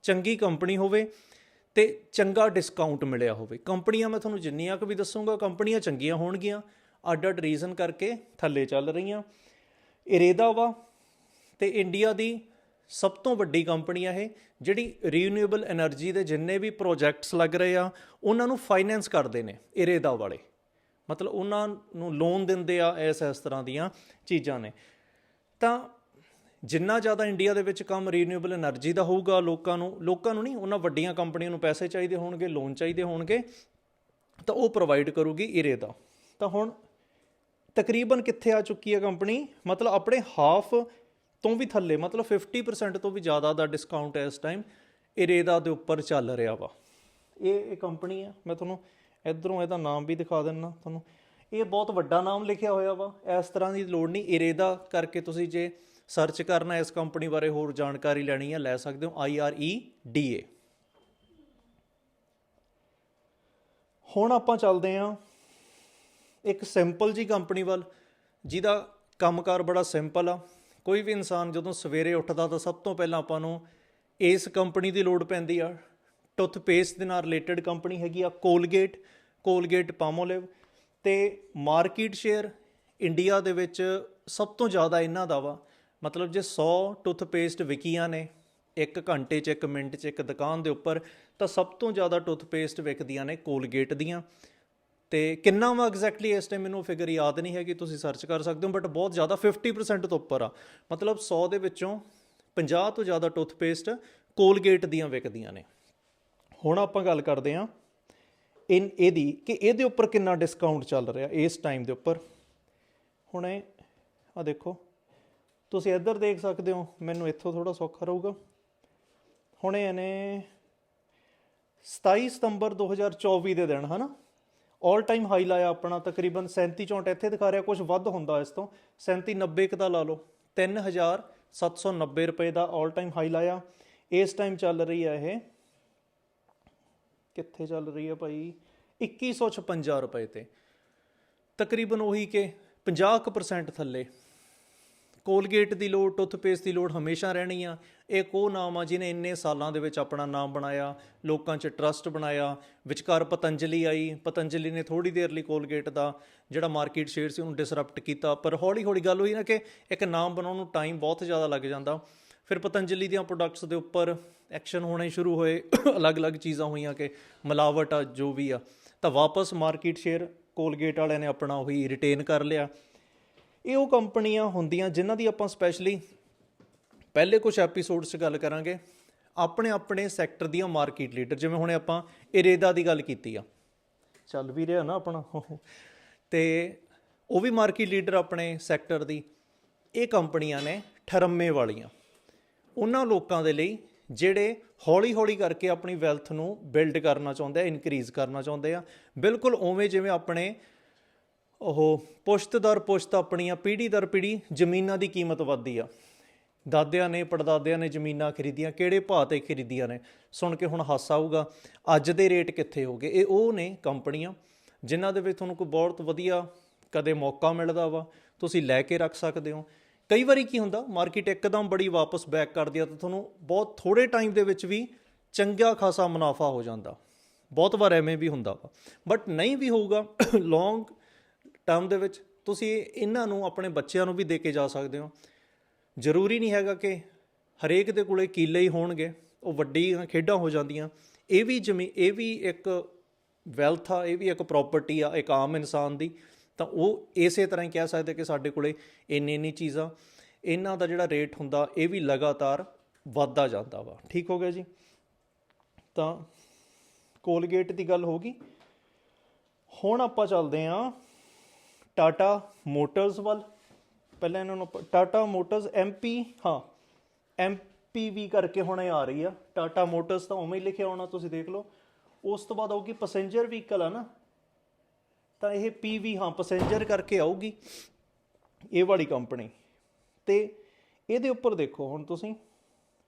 ਚੰਗੀ ਕੰਪਨੀ ਹੋਵੇ ਤੇ ਚੰਗਾ ਡਿਸਕਾਊਂਟ ਮਿਲਿਆ ਹੋਵੇ। ਕੰਪਨੀਆਂ ਮੈਂ ਤੁਹਾਨੂੰ ਜਿੰਨੀਆਂ ਕੁ ਵੀ ਦੱਸੂਗਾ, ਕੰਪਨੀਆਂ ਚੰਗੀਆਂ ਹੋਣਗੀਆਂ। ਅੱਡ ਅੱਡ ਰੀਜ਼ਨ ਕਰਕੇ ਥੱਲੇ ਚੱਲ ਰਹੀਆਂ। ਇਰੇਦਾ ਵਾ ਤੇ ਇੰਡੀਆ ਦੀ ਸਭ ਤੋਂ ਵੱਡੀ ਕੰਪਨੀ ਆ ਇਹ, ਜਿਹੜੀ ਰੀਨਿਊਏਬਲ એનર્ਜੀ ਦੇ ਜਿੰਨੇ ਵੀ ਪ੍ਰੋਜੈਕਟਸ ਲੱਗ ਰਹੇ ਆ, ਉਹਨਾਂ ਨੂੰ ਫਾਈਨੈਂਸ ਕਰਦੇ ਨੇ ਇਰੇਦਾ ਵਾਲੇ। ਮਤਲਬ ਉਹਨਾਂ ਨੂੰ ਲੋਨ ਦਿੰਦੇ ਆ ਐਸ ਇਸ ਤਰ੍ਹਾਂ ਦੀਆਂ ਚੀਜ਼ਾਂ ਨੇ। ਤਾਂ ਜਿੰਨਾ ਜ਼ਿਆਦਾ ਇੰਡੀਆ ਦੇ ਵਿੱਚ ਕੰਮ ਰੀਨਿਊਏਬਲ એનર્ਜੀ ਦਾ ਹੋਊਗਾ ਲੋਕਾਂ ਨੂੰ ਲੋਕਾਂ ਨੂੰ ਨਹੀਂ, ਉਹਨਾਂ ਵੱਡੀਆਂ ਕੰਪਨੀਆਂ ਨੂੰ ਪੈਸੇ ਚਾਹੀਦੇ ਹੋਣਗੇ ਲੋਨ ਚਾਹੀਦੇ ਹੋਣਗੇ, ਤਾਂ ਉਹ ਪ੍ਰੋਵਾਈਡ ਕਰੂਗੀ ਇਰੇਦਾ। ਤਾਂ ਹੁਣ ਤਕਰੀਬਨ ਕਿੱਥੇ ਆ ਚੁੱਕੀ ਹੈ ਕੰਪਨੀ? ਮਤਲਬ ਆਪਣੇ ਹਾਫ ਤੋਂ ਵੀ ਥੱਲੇ, ਮਤਲਬ 50% ਤੋਂ ਵੀ ਜ਼ਿਆਦਾ ਦਾ ਡਿਸਕਾਊਂਟ ਇਸ ਟਾਈਮ ਇਰੇਦਾ ਦੇ ਉੱਪਰ ਚੱਲ ਰਿਹਾ ਵਾ। ਇਹ ਇਹ ਕੰਪਨੀ ਆ। ਮੈਂ ਤੁਹਾਨੂੰ ਇਧਰੋਂ ਇਹਦਾ ਨਾਮ ਵੀ ਦਿਖਾ ਦਿੰਨਾ ਤੁਹਾਨੂੰ। ਇਹ ਬਹੁਤ ਵੱਡਾ ਨਾਮ ਲਿਖਿਆ ਹੋਇਆ ਵਾ। ਇਸ ਤਰ੍ਹਾਂ ਦੀ ਲੋੜ ਨਹੀਂ। ਇਰੇਦਾ ਕਰਕੇ ਤੁਸੀਂ ਜੇ ਸਰਚ ਕਰਨਾ ਇਸ ਕੰਪਨੀ ਬਾਰੇ ਹੋਰ ਜਾਣਕਾਰੀ ਲੈਣੀ ਹੈ, ਲੈ ਸਕਦੇ ਹੋ। I R E D A ਹੁਣ ਆਪਾਂ ਚੱਲਦੇ ਹਾਂ ਇੱਕ ਸਿੰਪਲ ਜੀ ਕੰਪਨੀ ਵੱਲ, ਜਿਹਦਾ ਕੰਮਕਾਰ ਬੜਾ ਸਿੰਪਲ ਆ। ਕੋਈ ਵੀ ਇਨਸਾਨ ਜਦੋਂ ਸਵੇਰੇ ਉੱਠਦਾ ਤਾਂ ਸਭ ਤੋਂ ਪਹਿਲਾਂ ਆਪਾਂ ਨੂੰ ਇਸ ਕੰਪਨੀ ਦੀ ਲੋੜ ਪੈਂਦੀ ਆ। ਟੁੱਥਪੇਸਟ ਦੇ ਨਾਲ ਰਿਲੇਟਡ ਕੰਪਨੀ ਹੈਗੀ ਆ, ਕੋਲਗੇਟ ਕੋਲਗੇਟ ਪਾਮੋਲਿਵ ਤੇ ਮਾਰਕੀਟ ਸ਼ੇਅਰ ਇੰਡੀਆ ਦੇ ਵਿੱਚ ਸਭ ਤੋਂ ਜ਼ਿਆਦਾ ਇਹਨਾਂ ਦਾ ਵਾ। ਮਤਲਬ ਜੇ 100 ਟੁੱਥਪੇਸਟ ਵਿਕੀਆਂ ਨੇ, ਇੱਕ ਘੰਟੇ 'ਚ, ਇੱਕ ਮਿੰਟ 'ਚ, ਇੱਕ ਦੁਕਾਨ ਦੇ ਉੱਪਰ, ਤਾਂ ਸਭ ਤੋਂ ਜ਼ਿਆਦਾ ਟੁੱਥਪੇਸਟ ਵਿਕਦੀਆਂ ਨੇ ਕੋਲਗੇਟ ਦੀਆਂ। ਤੇ ਕਿੰਨਾ ਵਾ ਐਗਜ਼ੈਕਟਲੀ ਇਸ ਟਾਈਮ ਮੈਨੂੰ ਫਿਗਰ ਯਾਦ ਨਹੀਂ ਹੈਗੀ, ਤੁਸੀਂ ਸਰਚ ਕਰ ਸਕਦੇ ਹੋ ਬਟ ਬਹੁਤ ਜ਼ਿਆਦਾ 50% ਤੋਂ ਉੱਪਰ ਆ। ਮਤਲਬ 100 ਦੇ ਵਿੱਚੋਂ 50 ਤੋਂ ਜ਼ਿਆਦਾ ਟੁੱਥਪੇਸਟ ਕੋਲਗੇਟ ਦੀਆਂ ਵਿਕਦੀਆਂ ਨੇ। ਹੁਣ ਆਪਾਂ ਗੱਲ ਕਰਦੇ ਹਾਂ ਇਨ ਇਹਦੀ ਕਿ ਇਹਦੇ ਉੱਪਰ ਕਿੰਨਾ ਡਿਸਕਾਊਂਟ ਚੱਲ ਰਿਹਾ ਇਸ ਟਾਈਮ ਦੇ ਉੱਪਰ। ਹੁਣ ਇਹ ਆ ਦੇਖੋ, ਤੁਸੀਂ ਇੱਧਰ ਦੇਖ ਸਕਦੇ ਹੋ, ਮੈਨੂੰ ਇੱਥੋਂ ਥੋੜਾ ਸੌਖਾ ਰਹੂਗਾ। ਹੁਣ ਇਹ ਨੇ 27 ਸਤੰਬਰ 2024 ਦੇ ਦਿਨ, ਹਨਾ? 올 ਟਾਈਮ ਹਾਈ ਲਾਇਆ ਆਪਣਾ, ਤਕਰੀਬਨ 37 64 ਇੱਥੇ ਦਿਖਾ ਰਿਹਾ ਕੁਝ ਵੱਧ ਹੁੰਦਾ ਇਸ ਤੋਂ। 37 90 ਕ ਦਾ ਲਾ ਲਓ। 3790 ਰੁਪਏ ਦਾ 올 ਟਾਈਮ ਹਾਈ ਲਾਇਆ। ਇਸ ਟਾਈਮ ਚੱਲ ਰਹੀ ਹੈ ਇਹ। ਕਿੱਥੇ ਚੱਲ ਰਹੀ ਹੈ ਭਾਈ? 2156 ਰੁਪਏ ਤੇ। ਤਕਰੀਬਨ ਉਹੀ ਕਿ 50% ਥੱਲੇ। ਕੋਲਗੇਟ ਦੀ ਲੋੜ ਟੁੱਥਪੇਸਟ ਦੀ ਲੋੜ ਹਮੇਸ਼ਾ ਰਹਿਣੀ ਆ। ਇਹ ਕੋ ਨਾਮ ਆ ਜਿਹਨੇ ਇੰਨੇ ਸਾਲਾਂ ਦੇ ਵਿੱਚ ਆਪਣਾ ਨਾਮ ਬਣਾਇਆ, ਲੋਕਾਂ 'ਚ ਟਰਸਟ ਬਣਾਇਆ, ਵਿਚਕਾਰ ਪਤੰਜਲੀ ਆਈ। ਪਤੰਜਲੀ ਨੇ ਥੋੜੀ ਦੇਰ ਲਈ ਕੋਲਗੇਟ ਦਾ ਜਿਹੜਾ ਮਾਰਕੀਟ ਸ਼ੇਅਰ ਸੀ ਉਹਨੂੰ ਡਿਸਰਪਟ ਕੀਤਾ। ਪਰ ਹੌਲੀ ਹੌਲੀ ਗੱਲ ਹੋਈ ਨਾ ਕਿ ਇੱਕ ਨਾਮ ਬਣਾਉਣ ਨੂੰ ਟਾਈਮ ਬਹੁਤ ਜ਼ਿਆਦਾ ਲੱਗ ਜਾਂਦਾ। ਫਿਰ ਪਤੰਜਲੀ ਦੀਆਂ ਪ੍ਰੋਡਕਟਸ ਦੇ ਉੱਪਰ ਐਕਸ਼ਨ ਹੋਣੇ ਸ਼ੁਰੂ ਹੋਏ। ਅਲੱਗ-ਅਲੱਗ ਚੀਜ਼ਾਂ ਹੋਈਆਂ ਕਿ ਮਿਲਾਵਟ ਆ ਜੋ ਵੀ ਆ। ਤਾਂ ਵਾਪਸ ਮਾਰਕੀਟ ਸ਼ੇਅਰ ਕੋਲਗੇਟ ਵਾਲਿਆਂ ਨੇ ਆਪਣਾ ਉਹੀ ਰਿਟੇਨ ਕਰ ਲਿਆ। ਇਹ ਉਹ ਕੰਪਨੀਆਂ ਹੁੰਦੀਆਂ ਜਿਨ੍ਹਾਂ ਦੀ ਆਪਾਂ ਸਪੈਸ਼ਲੀ ਪਹਿਲੇ ਕੁਝ ਐਪੀਸੋਡਸ 'ਚ ਗੱਲ ਕਰਾਂਗੇ, ਆਪਣੇ ਆਪਣੇ ਸੈਕਟਰ ਦੀਆਂ ਮਾਰਕੀਟ ਲੀਡਰ ਜਿਵੇਂ ਹੁਣੇ ਆਪਾਂ ਇਰੇਦਾ ਦੀ ਗੱਲ ਕੀਤੀ ਆ। ਚੱਲ ਵੀ ਰਿਹਾ ਨਾ ਆਪਣਾ। ਤੇ ਉਹ ਵੀ ਮਾਰਕੀਟ ਲੀਡਰ ਆਪਣੇ ਸੈਕਟਰ ਦੀ। ਇਹ ਕੰਪਨੀਆਂ ਨੇ ਠਰਮੇ ਵਾਲੀਆਂ। ਉਹਨਾਂ ਲੋਕਾਂ ਦੇ ਲਈ ਜਿਹੜੇ ਹੌਲੀ-ਹੌਲੀ ਕਰਕੇ ਆਪਣੀ ਵੈਲਥ ਨੂੰ ਬਿਲਡ ਕਰਨਾ ਚਾਹੁੰਦੇ ਆ ਇਨਕਰੀਜ਼ ਕਰਨਾ ਚਾਹੁੰਦੇ ਆ। ਬਿਲਕੁਲ ਉਵੇਂ ਜਿਵੇਂ ਆਪਣੇ ਉਹ ਪੁਸ਼ਤ ਦਰ ਪੁਸ਼ਤ ਆਪਣੀਆਂ ਪੀੜ੍ਹੀ ਦਰ ਪੀੜ੍ਹੀ ਜ਼ਮੀਨਾਂ ਦੀ ਕੀਮਤ ਵੱਧਦੀ ਆ। ਦਾਦਿਆਂ ਨੇ, ਪੜਦਾਦਿਆਂ ਨੇ ਜ਼ਮੀਨਾਂ ਖਰੀਦੀਆਂ, ਕਿਹੜੇ ਭਾਅ ਤੇ ਖਰੀਦੀਆਂ ਨੇ? ਸੁਣ ਕੇ ਹੁਣ ਹਾਸਾ ਆਊਗਾ, ਅੱਜ ਦੇ ਰੇਟ ਕਿੱਥੇ ਹੋਗੇ ਇਹ ਉਹ ਨੇ ਕੰਪਨੀਆਂ ਜਿਨ੍ਹਾਂ ਦੇ ਵਿੱਚ ਤੁਹਾਨੂੰ ਕੋਈ ਬਹੁਤ ਵਧੀਆ ਕਦੇ ਮੌਕਾ ਮਿਲਦਾ ਵਾ, ਤੁਸੀਂ ਲੈ ਕੇ ਰੱਖ ਸਕਦੇ ਹੋ। ਕਈ ਵਾਰੀ ਕੀ ਹੁੰਦਾ, ਮਾਰਕੀਟ ਇੱਕਦਮ ਬੜੀ ਵਾਪਸ ਬੈਕ ਕਰਦੀ ਆ ਤਾਂ ਤੁਹਾਨੂੰ ਬਹੁਤ ਥੋੜੇ ਟਾਈਮ ਦੇ ਵਿੱਚ ਵੀ ਚੰਗਾ ਖਾਸਾ ਮੁਨਾਫਾ ਹੋ ਜਾਂਦਾ। ਬਹੁਤ ਵਾਰ ਐਵੇਂ ਵੀ ਹੁੰਦਾ ਵਾ। ਬਟ ਨਹੀਂ ਵੀ ਹੋਊਗਾ [coughs] ਲੌਂਗ ਟਰਮ ਦੇ ਵਿੱਚ ਤੁਸੀਂ ਇਹਨਾਂ ਨੂੰ ਆਪਣੇ ਬੱਚਿਆਂ ਨੂੰ ਵੀ ਦੇ ਕੇ ਜਾ ਸਕਦੇ ਹੋ। ਜ਼ਰੂਰੀ ਨਹੀਂ ਹੈਗਾ ਕਿ ਹਰੇਕ ਦੇ ਕੋਲੇ ਕੀਲੇ ਹੀ ਹੋਣਗੇ, ਉਹ ਵੱਡੀਆਂ ਖੇਡਾਂ ਹੋ ਜਾਂਦੀਆਂ। ਇਹ ਵੀ ਜ਼ਮੀ, ਇਹ ਵੀ ਇੱਕ ਵੈਲਥ ਆ, ਇਹ ਵੀ ਇੱਕ ਪ੍ਰਾਪਰਟੀ ਆ, ਇੱਕ ਆਮ ਇਨਸਾਨ ਦੀ। ਤਾਂ ਉਹ ਇਸੇ ਤਰ੍ਹਾਂ ਹੀ ਕਹਿ ਸਕਦੇ ਕਿ ਸਾਡੇ ਕੋਲੇ ਇੰਨੀ ਇੰਨੀ ਚੀਜ਼ਾਂ, ਇਹਨਾਂ ਦਾ ਜਿਹੜਾ ਰੇਟ ਹੁੰਦਾ, ਇਹ ਵੀ ਲਗਾਤਾਰ ਵੱਧਦਾ ਜਾਂਦਾ ਵਾ। ਠੀਕ ਹੋ ਗਿਆ ਜੀ? ਤਾਂ ਕੋਲਗੇਟ ਦੀ ਗੱਲ ਹੋ ਗਈ। ਹੁਣ ਆਪਾਂ ਚੱਲਦੇ ਆਂ ਟਾਟਾ ਮੋਟਰਸ ਵੱਲ। ਪਹਿਲਾਂ ਇਹਨਾਂ ਨੂੰ ਟਾਟਾ ਮੋਟਰਸ ਐਮਪੀ ਹਾਂ ਐਮਪੀਵੀ ਕਰਕੇ ਹੁਣ ਇਹ ਆ ਰਹੀ ਆ। ਟਾਟਾ ਮੋਟਰਸ ਤਾਂ ਉਵੇਂ ਹੀ ਲਿਖਿਆ ਹੋਣਾ, ਤੁਸੀਂ ਦੇਖ ਲਓ। ਉਸ ਤੋਂ ਬਾਅਦ ਆਊਗੀ ਪੈਸੇਂਜਰ ਵਹੀਕਲ ਆ ਨਾ। ਤਾਂ ਇਹ ਪੀਵੀ ਹਾਂ ਪੈਸੇਂਜਰ ਕਰਕੇ ਆਊਗੀ। ਇਹ ਵਾਲੀ ਕੰਪਨੀ ਤੇ ਇਹਦੇ ਉੱਪਰ ਦੇਖੋ ਹੁਣ ਤੁਸੀਂ।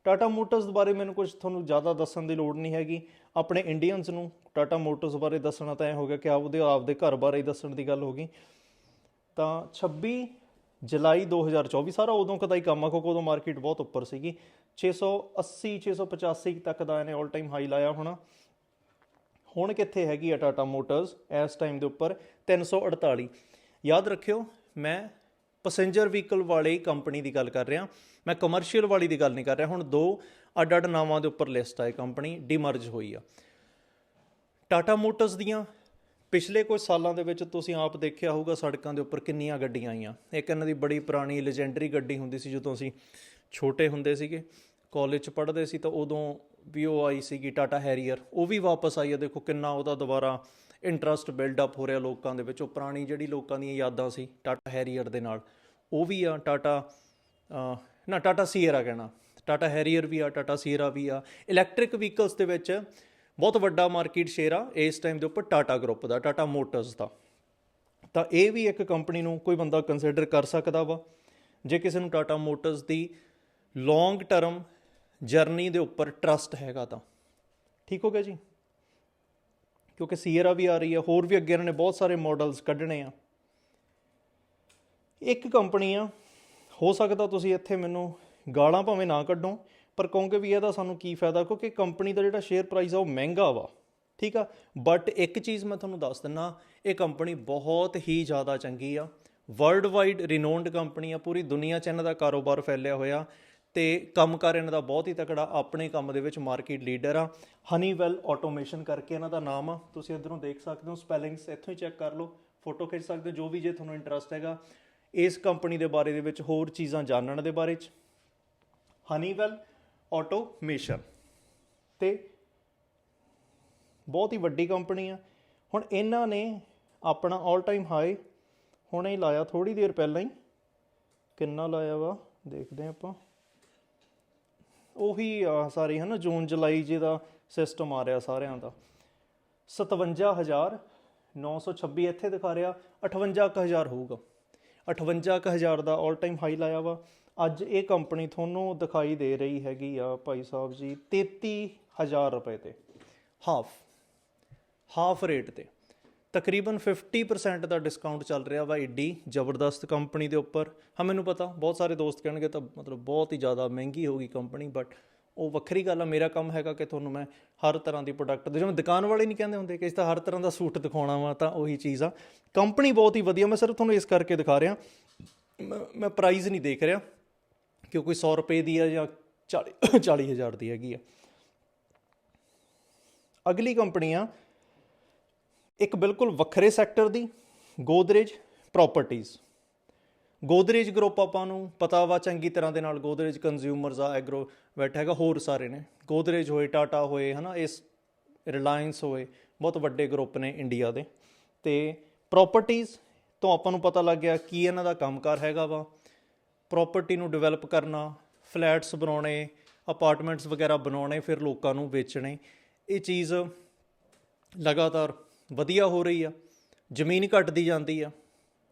ਟਾਟਾ ਮੋਟਰਸ ਬਾਰੇ ਮੈਨੂੰ ਕੁਝ ਤੁਹਾਨੂੰ ਜ਼ਿਆਦਾ ਦੱਸਣ ਦੀ ਲੋੜ ਨਹੀਂ ਹੈਗੀ। ਆਪਣੇ ਇੰਡੀਅਨਸ ਨੂੰ ਟਾਟਾ ਮੋਟਰਸ ਬਾਰੇ ਦੱਸਣਾ ਤਾਂ ਇਹ ਹੋ ਗਿਆ ਕਿ ਆਪ ਆਪਦੇ ਆਪਦੇ ਘਰ ਬਾਰੇ ਦੱਸਣ ਦੀ ਗੱਲ ਹੋ ਗਈ। ਤਾਂ 26 ਜੁਲਾਈ 2024 ਸਾਰਾ ਉਦੋਂ ਕਦਾ ਹੀ ਕੰਮ ਆ, ਕਿਉਂਕਿ ਉਦੋਂ ਮਾਰਕੀਟ ਬਹੁਤ ਉੱਪਰ ਸੀਗੀ। 680 685 ਤੱਕ ਦਾ ਇਹਨੇ 올 ਟਾਈਮ ਹਾਈ ਲਾਇਆ ਹੋਣਾ। ਹੁਣ ਕਿੱਥੇ ਹੈਗੀ ਆ ਟਾਟਾ ਮੋਟਰਸ ਇਸ ਟਾਈਮ ਦੇ ਉੱਪਰ? 348 ਯਾਦ ਰੱਖਿਓ, ਮੈਂ ਪੈਸੇਂਜਰ ਵਹੀਕਲ ਵਾਲੀ ਕੰਪਨੀ ਦੀ ਗੱਲ ਕਰ ਰਿਹਾ। ਮੈਂ ਕਮਰਸ਼ੀਅਲ ਵਾਲੀ ਦੀ ਗੱਲ ਨਹੀਂ ਕਰ ਰਿਹਾ। ਹੁਣ ਦੋ ਅੱਡ ਅੱਡ ਨਾਵਾਂ ਦੇ ਉੱਪਰ ਲਿਸਟ ਆਏ ਕੰਪਨੀ ਡਿਮਰਜ ਹੋਈ ਆ। ਟਾਟਾ ਮੋਟਰਸ ਦੀਆਂ ਪਿਛਲੇ ਕੁਝ ਸਾਲਾਂ ਦੇ ਵਿੱਚ ਤੁਸੀਂ ਆਪ ਦੇਖਿਆ ਹੋਊਗਾ ਸੜਕਾਂ ਦੇ ਉੱਪਰ ਕਿੰਨੀਆਂ ਗੱਡੀਆਂ ਆਈਆਂ। ਇੱਕ ਇਹਨਾਂ ਦੀ ਬੜੀ ਪੁਰਾਣੀ ਲੈਜੈਂਡਰੀ ਗੱਡੀ ਹੁੰਦੀ ਸੀ ਜਦੋਂ ਅਸੀਂ ਛੋਟੇ ਹੁੰਦੇ ਸੀਗੇ ਕਾਲਜ 'ਚ ਪੜ੍ਹਦੇ ਸੀ ਤਾਂ ਉਦੋਂ ਵੀ ਉਹ ਆਈ ਸੀਗੀ ਟਾਟਾ ਹੈਰੀਅਰ ਉਹ ਵੀ ਵਾਪਸ ਆਈ ਆ। ਦੇਖੋ ਕਿੰਨਾ ਉਹਦਾ ਦੁਬਾਰਾ ਇੰਟਰਸਟ ਬਿਲਡ ਅਪ ਹੋ ਰਿਹਾ ਲੋਕਾਂ ਦੇ ਵਿੱਚ। ਉਹ ਪੁਰਾਣੀ ਜਿਹੜੀ ਲੋਕਾਂ ਦੀਆਂ ਯਾਦਾਂ ਸੀ ਟਾਟਾ ਹੈਰੀਅਰ ਦੇ ਨਾਲ, ਉਹ ਵੀ ਆ ਟਾਟਾ ਨਾ ਟਾਟਾ ਸੀਅਰਾ ਕਹਿਣਾ। ਟਾਟਾ ਹੈਰੀਅਰ ਵੀ ਆ ਟਾਟਾ ਸੀਰਾ ਵੀ ਆ। ਇਲੈਕਟ੍ਰਿਕ ਵਹੀਕਲਸ ਦੇ ਵਿੱਚ ਬਹੁਤ ਵੱਡਾ ਮਾਰਕੀਟ ਸ਼ੇਅਰ ਆ, ਇਸ ਟਾਈਮ ਦੇ ਉੱਪਰ ਟਾਟਾ ਗਰੁੱਪ ਦਾ ਟਾਟਾ ਮੋਟਰਸ ਦਾ। ਤਾਂ ਇਹ ਵੀ ਇੱਕ ਕੰਪਨੀ ਨੂੰ ਕੋਈ ਬੰਦਾ ਕੰਸੀਡਰ ਕਰ ਸਕਦਾ ਵਾ, ਜੇ ਕਿਸੇ ਨੂੰ ਟਾਟਾ ਮੋਟਰਸ ਦੀ ਲੌਂਗ ਟਰਮ ਜਰਨੀ ਦੇ ਉੱਪਰ ਟਰਸਟ ਹੈਗਾ ਤਾਂ। ਠੀਕ ਹੋ ਗਿਆ ਜੀ? ਕਿਉਂਕਿ ਸੀਅਰਾ ਵੀ ਆ ਰਹੀ ਹੈ ਹੋਰ ਵੀ ਅੱਗੇ ਇਹਨਾਂ ਨੇ ਬਹੁਤ ਸਾਰੇ ਮਾਡਲਸ ਕੱਢਣੇ ਆ। ਇੱਕ ਕੰਪਨੀ ਆ, ਹੋ ਸਕਦਾ ਤੁਸੀਂ ਇੱਥੇ ਮੈਨੂੰ ਗਾਲਾਂ ਭਾਵੇਂ ਨਾ ਕੱਢੋ ਪਰ ਕਹੋਗੇ ਵੀ ਇਹਦਾ ਸਾਨੂੰ ਕੀ ਫਾਇਦਾ? ਕਿਉਂਕਿ ਕੰਪਨੀ ਦਾ ਜਿਹੜਾ ਸ਼ੇਅਰ ਪ੍ਰਾਈਸ ਆ ਉਹ ਮਹਿੰਗਾ ਵਾ। ਠੀਕ ਆ? ਬਟ ਇੱਕ ਚੀਜ਼ ਮੈਂ ਤੁਹਾਨੂੰ ਦੱਸ ਦਿੰਨਾ, ਇਹ ਕੰਪਨੀ ਬਹੁਤ ਹੀ ਜ਼ਿਆਦਾ ਚੰਗੀ ਆ। ਵਰਲਡ ਵਾਈਡ ਰਿਨੋਨਡ ਕੰਪਨੀ ਆ, ਪੂਰੀ ਦੁਨੀਆ 'ਚ ਇਹਨਾਂ ਦਾ ਕਾਰੋਬਾਰ ਫੈਲਿਆ ਹੋਇਆ। ਤੇ ਕੰਮਕਾਰ ਇਹਨਾਂ ਦਾ ਬਹੁਤ ਹੀ ਤਕੜਾ, ਆਪਣੇ ਕੰਮ ਦੇ ਵਿੱਚ ਮਾਰਕੀਟ ਲੀਡਰ ਆ। ਹਨੀਵੈਲ ਆਟੋਮੇਸ਼ਨ ਕਰਕੇ ਇਹਨਾਂ ਦਾ ਨਾਮ ਆ। ਤੁਸੀਂ ਇਧਰੋਂ ਦੇਖ ਸਕਦੇ ਹੋ ਸਪੈਲਿੰਗਸ ਇੱਥੋਂ ਹੀ ਚੈੱਕ ਕਰ ਲਓ ਫੋਟੋ ਖਿੱਚ ਸਕਦੇ ਹੋ, ਜੋ ਵੀ ਜੇ ਤੁਹਾਨੂੰ ਇੰਟਰਸਟ ਹੈਗਾ। ਇਸ ਕੰਪਨੀ ਦੇ ਬਾਰੇ ਦੇ ਵਿੱਚ ਹੋਰ ਚੀਜ਼ਾਂ ਜਾਣਨ ਦੇ ਬਾਰੇ ਚ। ਹਨੀਵੈਲ ਆਟੋਮੇਸ਼ਨ ਤੇ ਬਹੁਤ ਹੀ ਵੱਡੀ ਕੰਪਨੀ ਆ। ਹੁਣ ਇਹਨਾਂ ਨੇ ਆਪਣਾ 올 ਟਾਈਮ ਹਾਈ ਹੁਣੇ ਹੀ ਲਾਇਆ ਥੋੜੀ ਦੇਰ ਪਹਿਲਾਂ ਹੀ। ਕਿੰਨਾ ਲਾਇਆ ਵਾ? ਦੇਖਦੇ ਹਾਂ ਆਪਾਂ। ਉਹੀ ਆ ਸਾਰੀ ਹਨਾ, ਜੂਨ, ਜੁਲਾਈ ਜੀ ਦਾ ਸਿਸਟਮ ਆ ਰਿਹਾ ਸਾਰਿਆਂ ਦਾ। 57926 ਇੱਥੇ ਦਿਖਾ ਰਿਹਾ 58000 ਹੋਊਗਾ। 58000 ਦਾ 올 ਟਾਈਮ ਹਾਈ ਲਾਇਆ ਵਾ। ਅੱਜ ਇਹ ਕੰਪਨੀ ਤੁਹਾਨੂੰ ਦਿਖਾਈ ਦੇ ਰਹੀ ਹੈਗੀ ਆ ਭਾਈ ਸਾਹਿਬ ਜੀ 33000 ਰੁਪਏ ਤੇ। ਹਾਫ ਹਾਫ ਰੇਟ ਤੇ। ਤਕਰੀਬਨ 50% ਦਾ ਡਿਸਕਾਊਂਟ ਚੱਲ ਰਿਹਾ ਵਾ ਏਡੀ ਜ਼ਬਰਦਸਤ ਕੰਪਨੀ ਦੇ ਉੱਪਰ। ਹਾਂ, ਮੈਨੂੰ ਪਤਾ, ਬਹੁਤ ਸਾਰੇ ਦੋਸਤ ਕਹਿਣਗੇ ਤਾਂ ਮਤਲਬ ਬਹੁਤ ਹੀ ਜ਼ਿਆਦਾ ਮਹਿੰਗੀ ਹੋਗੀ ਕੰਪਨੀ ਬਟ ਉਹ ਵੱਖਰੀ ਗੱਲ ਆ, ਮੇਰਾ ਕੰਮ ਹੈਗਾ ਕਿ ਤੁਹਾਨੂੰ ਮੈਂ ਹਰ ਤਰ੍ਹਾਂ ਦੀ ਪ੍ਰੋਡਕਟ ਜਿਵੇਂ ਦੁਕਾਨ ਵਾਲੇ ਨਹੀਂ ਕਹਿੰਦੇ ਹੁੰਦੇ ਕਿ ਇਸ ਤਾਂ ਹਰ ਤਰ੍ਹਾਂ ਦਾ ਸੂਟ ਦਿਖਾਉਣਾ ਵਾ, ਤਾਂ ਉਹੀ ਚੀਜ਼ ਆ। ਕੰਪਨੀ ਬਹੁਤ ਹੀ ਵਧੀਆ, ਮੈਂ ਸਿਰਫ ਤੁਹਾਨੂੰ ਇਸ ਕਰਕੇ ਦਿਖਾ ਰਿਹਾ। ਮੈਂ- ਮੈਂ ਪ੍ਰਾਈਸ ਨਹੀਂ ਦੇਖ ਰਿਹਾ। ਕਿ ਕੋਈ 100 ਰੁਪਏ ਦੀ ਆ ਜਾਂ 40 40000 ਦੀ ਹੈਗੀ ਆ। ਅਗਲੀ ਕੰਪਨੀ ਆ, ਇੱਕ ਬਿਲਕੁਲ ਵੱਖਰੇ ਸੈਕਟਰ ਦੀ, ਗੋਦਰੇਜ ਪ੍ਰਾਪਰਟੀਆਂ ਗੋਦਰੇਜ ਗਰੁੱਪ ਆਪਾਂ ਨੂੰ ਪਤਾ ਵਾ, ਚੰਗੀ ਤਰ੍ਹਾਂ ਦੇ ਨਾਲ ਗੋਦਰੇਜ ਕੰਜ਼ਿਊਮਰਸ ਆ ਐਗਰੋ ਵੈਟ ਹੈਗਾ, ਹੋਰ ਸਾਰੇ ਨੇ। ਗੋਦਰੇਜ ਹੋਏ, ਟਾਟਾ ਹੋਏ, ਹਨਾ, ਇਸ ਰਿਲਾਇੰਸ ਹੋਏ, ਬਹੁਤ ਵੱਡੇ ਗਰੁੱਪ ਨੇ ਇੰਡੀਆ ਦੇ। ਤੇ ਪ੍ਰਾਪਰਟੀਆਂ ਤੋਂ ਆਪਾਂ ਨੂੰ ਪਤਾ ਲੱਗ ਗਿਆ ਕੀ ਇਹਨਾਂ ਦਾ ਕੰਮਕਾਰ ਹੈਗਾ ਵਾ। ਪ੍ਰਾਪਰਟੀ ਨੂੰ ਡਿਵੈਲਪ ਕਰਨਾ ਫਲੈਟਸ ਬਣਾਉਣੇ ਅਪਾਰਟਮੈਂਟਸ ਵਗੈਰਾ ਬਣਾਉਣੇ, ਫਿਰ ਲੋਕਾਂ ਨੂੰ ਵੇਚਣੇ, ਇਹ ਚੀਜ਼ ਲਗਾਤਾਰ ਵਧੀਆ ਹੋ ਰਹੀ ਆ। ਜ਼ਮੀਨ ਘਟਦੀ ਜਾਂਦੀ ਆ,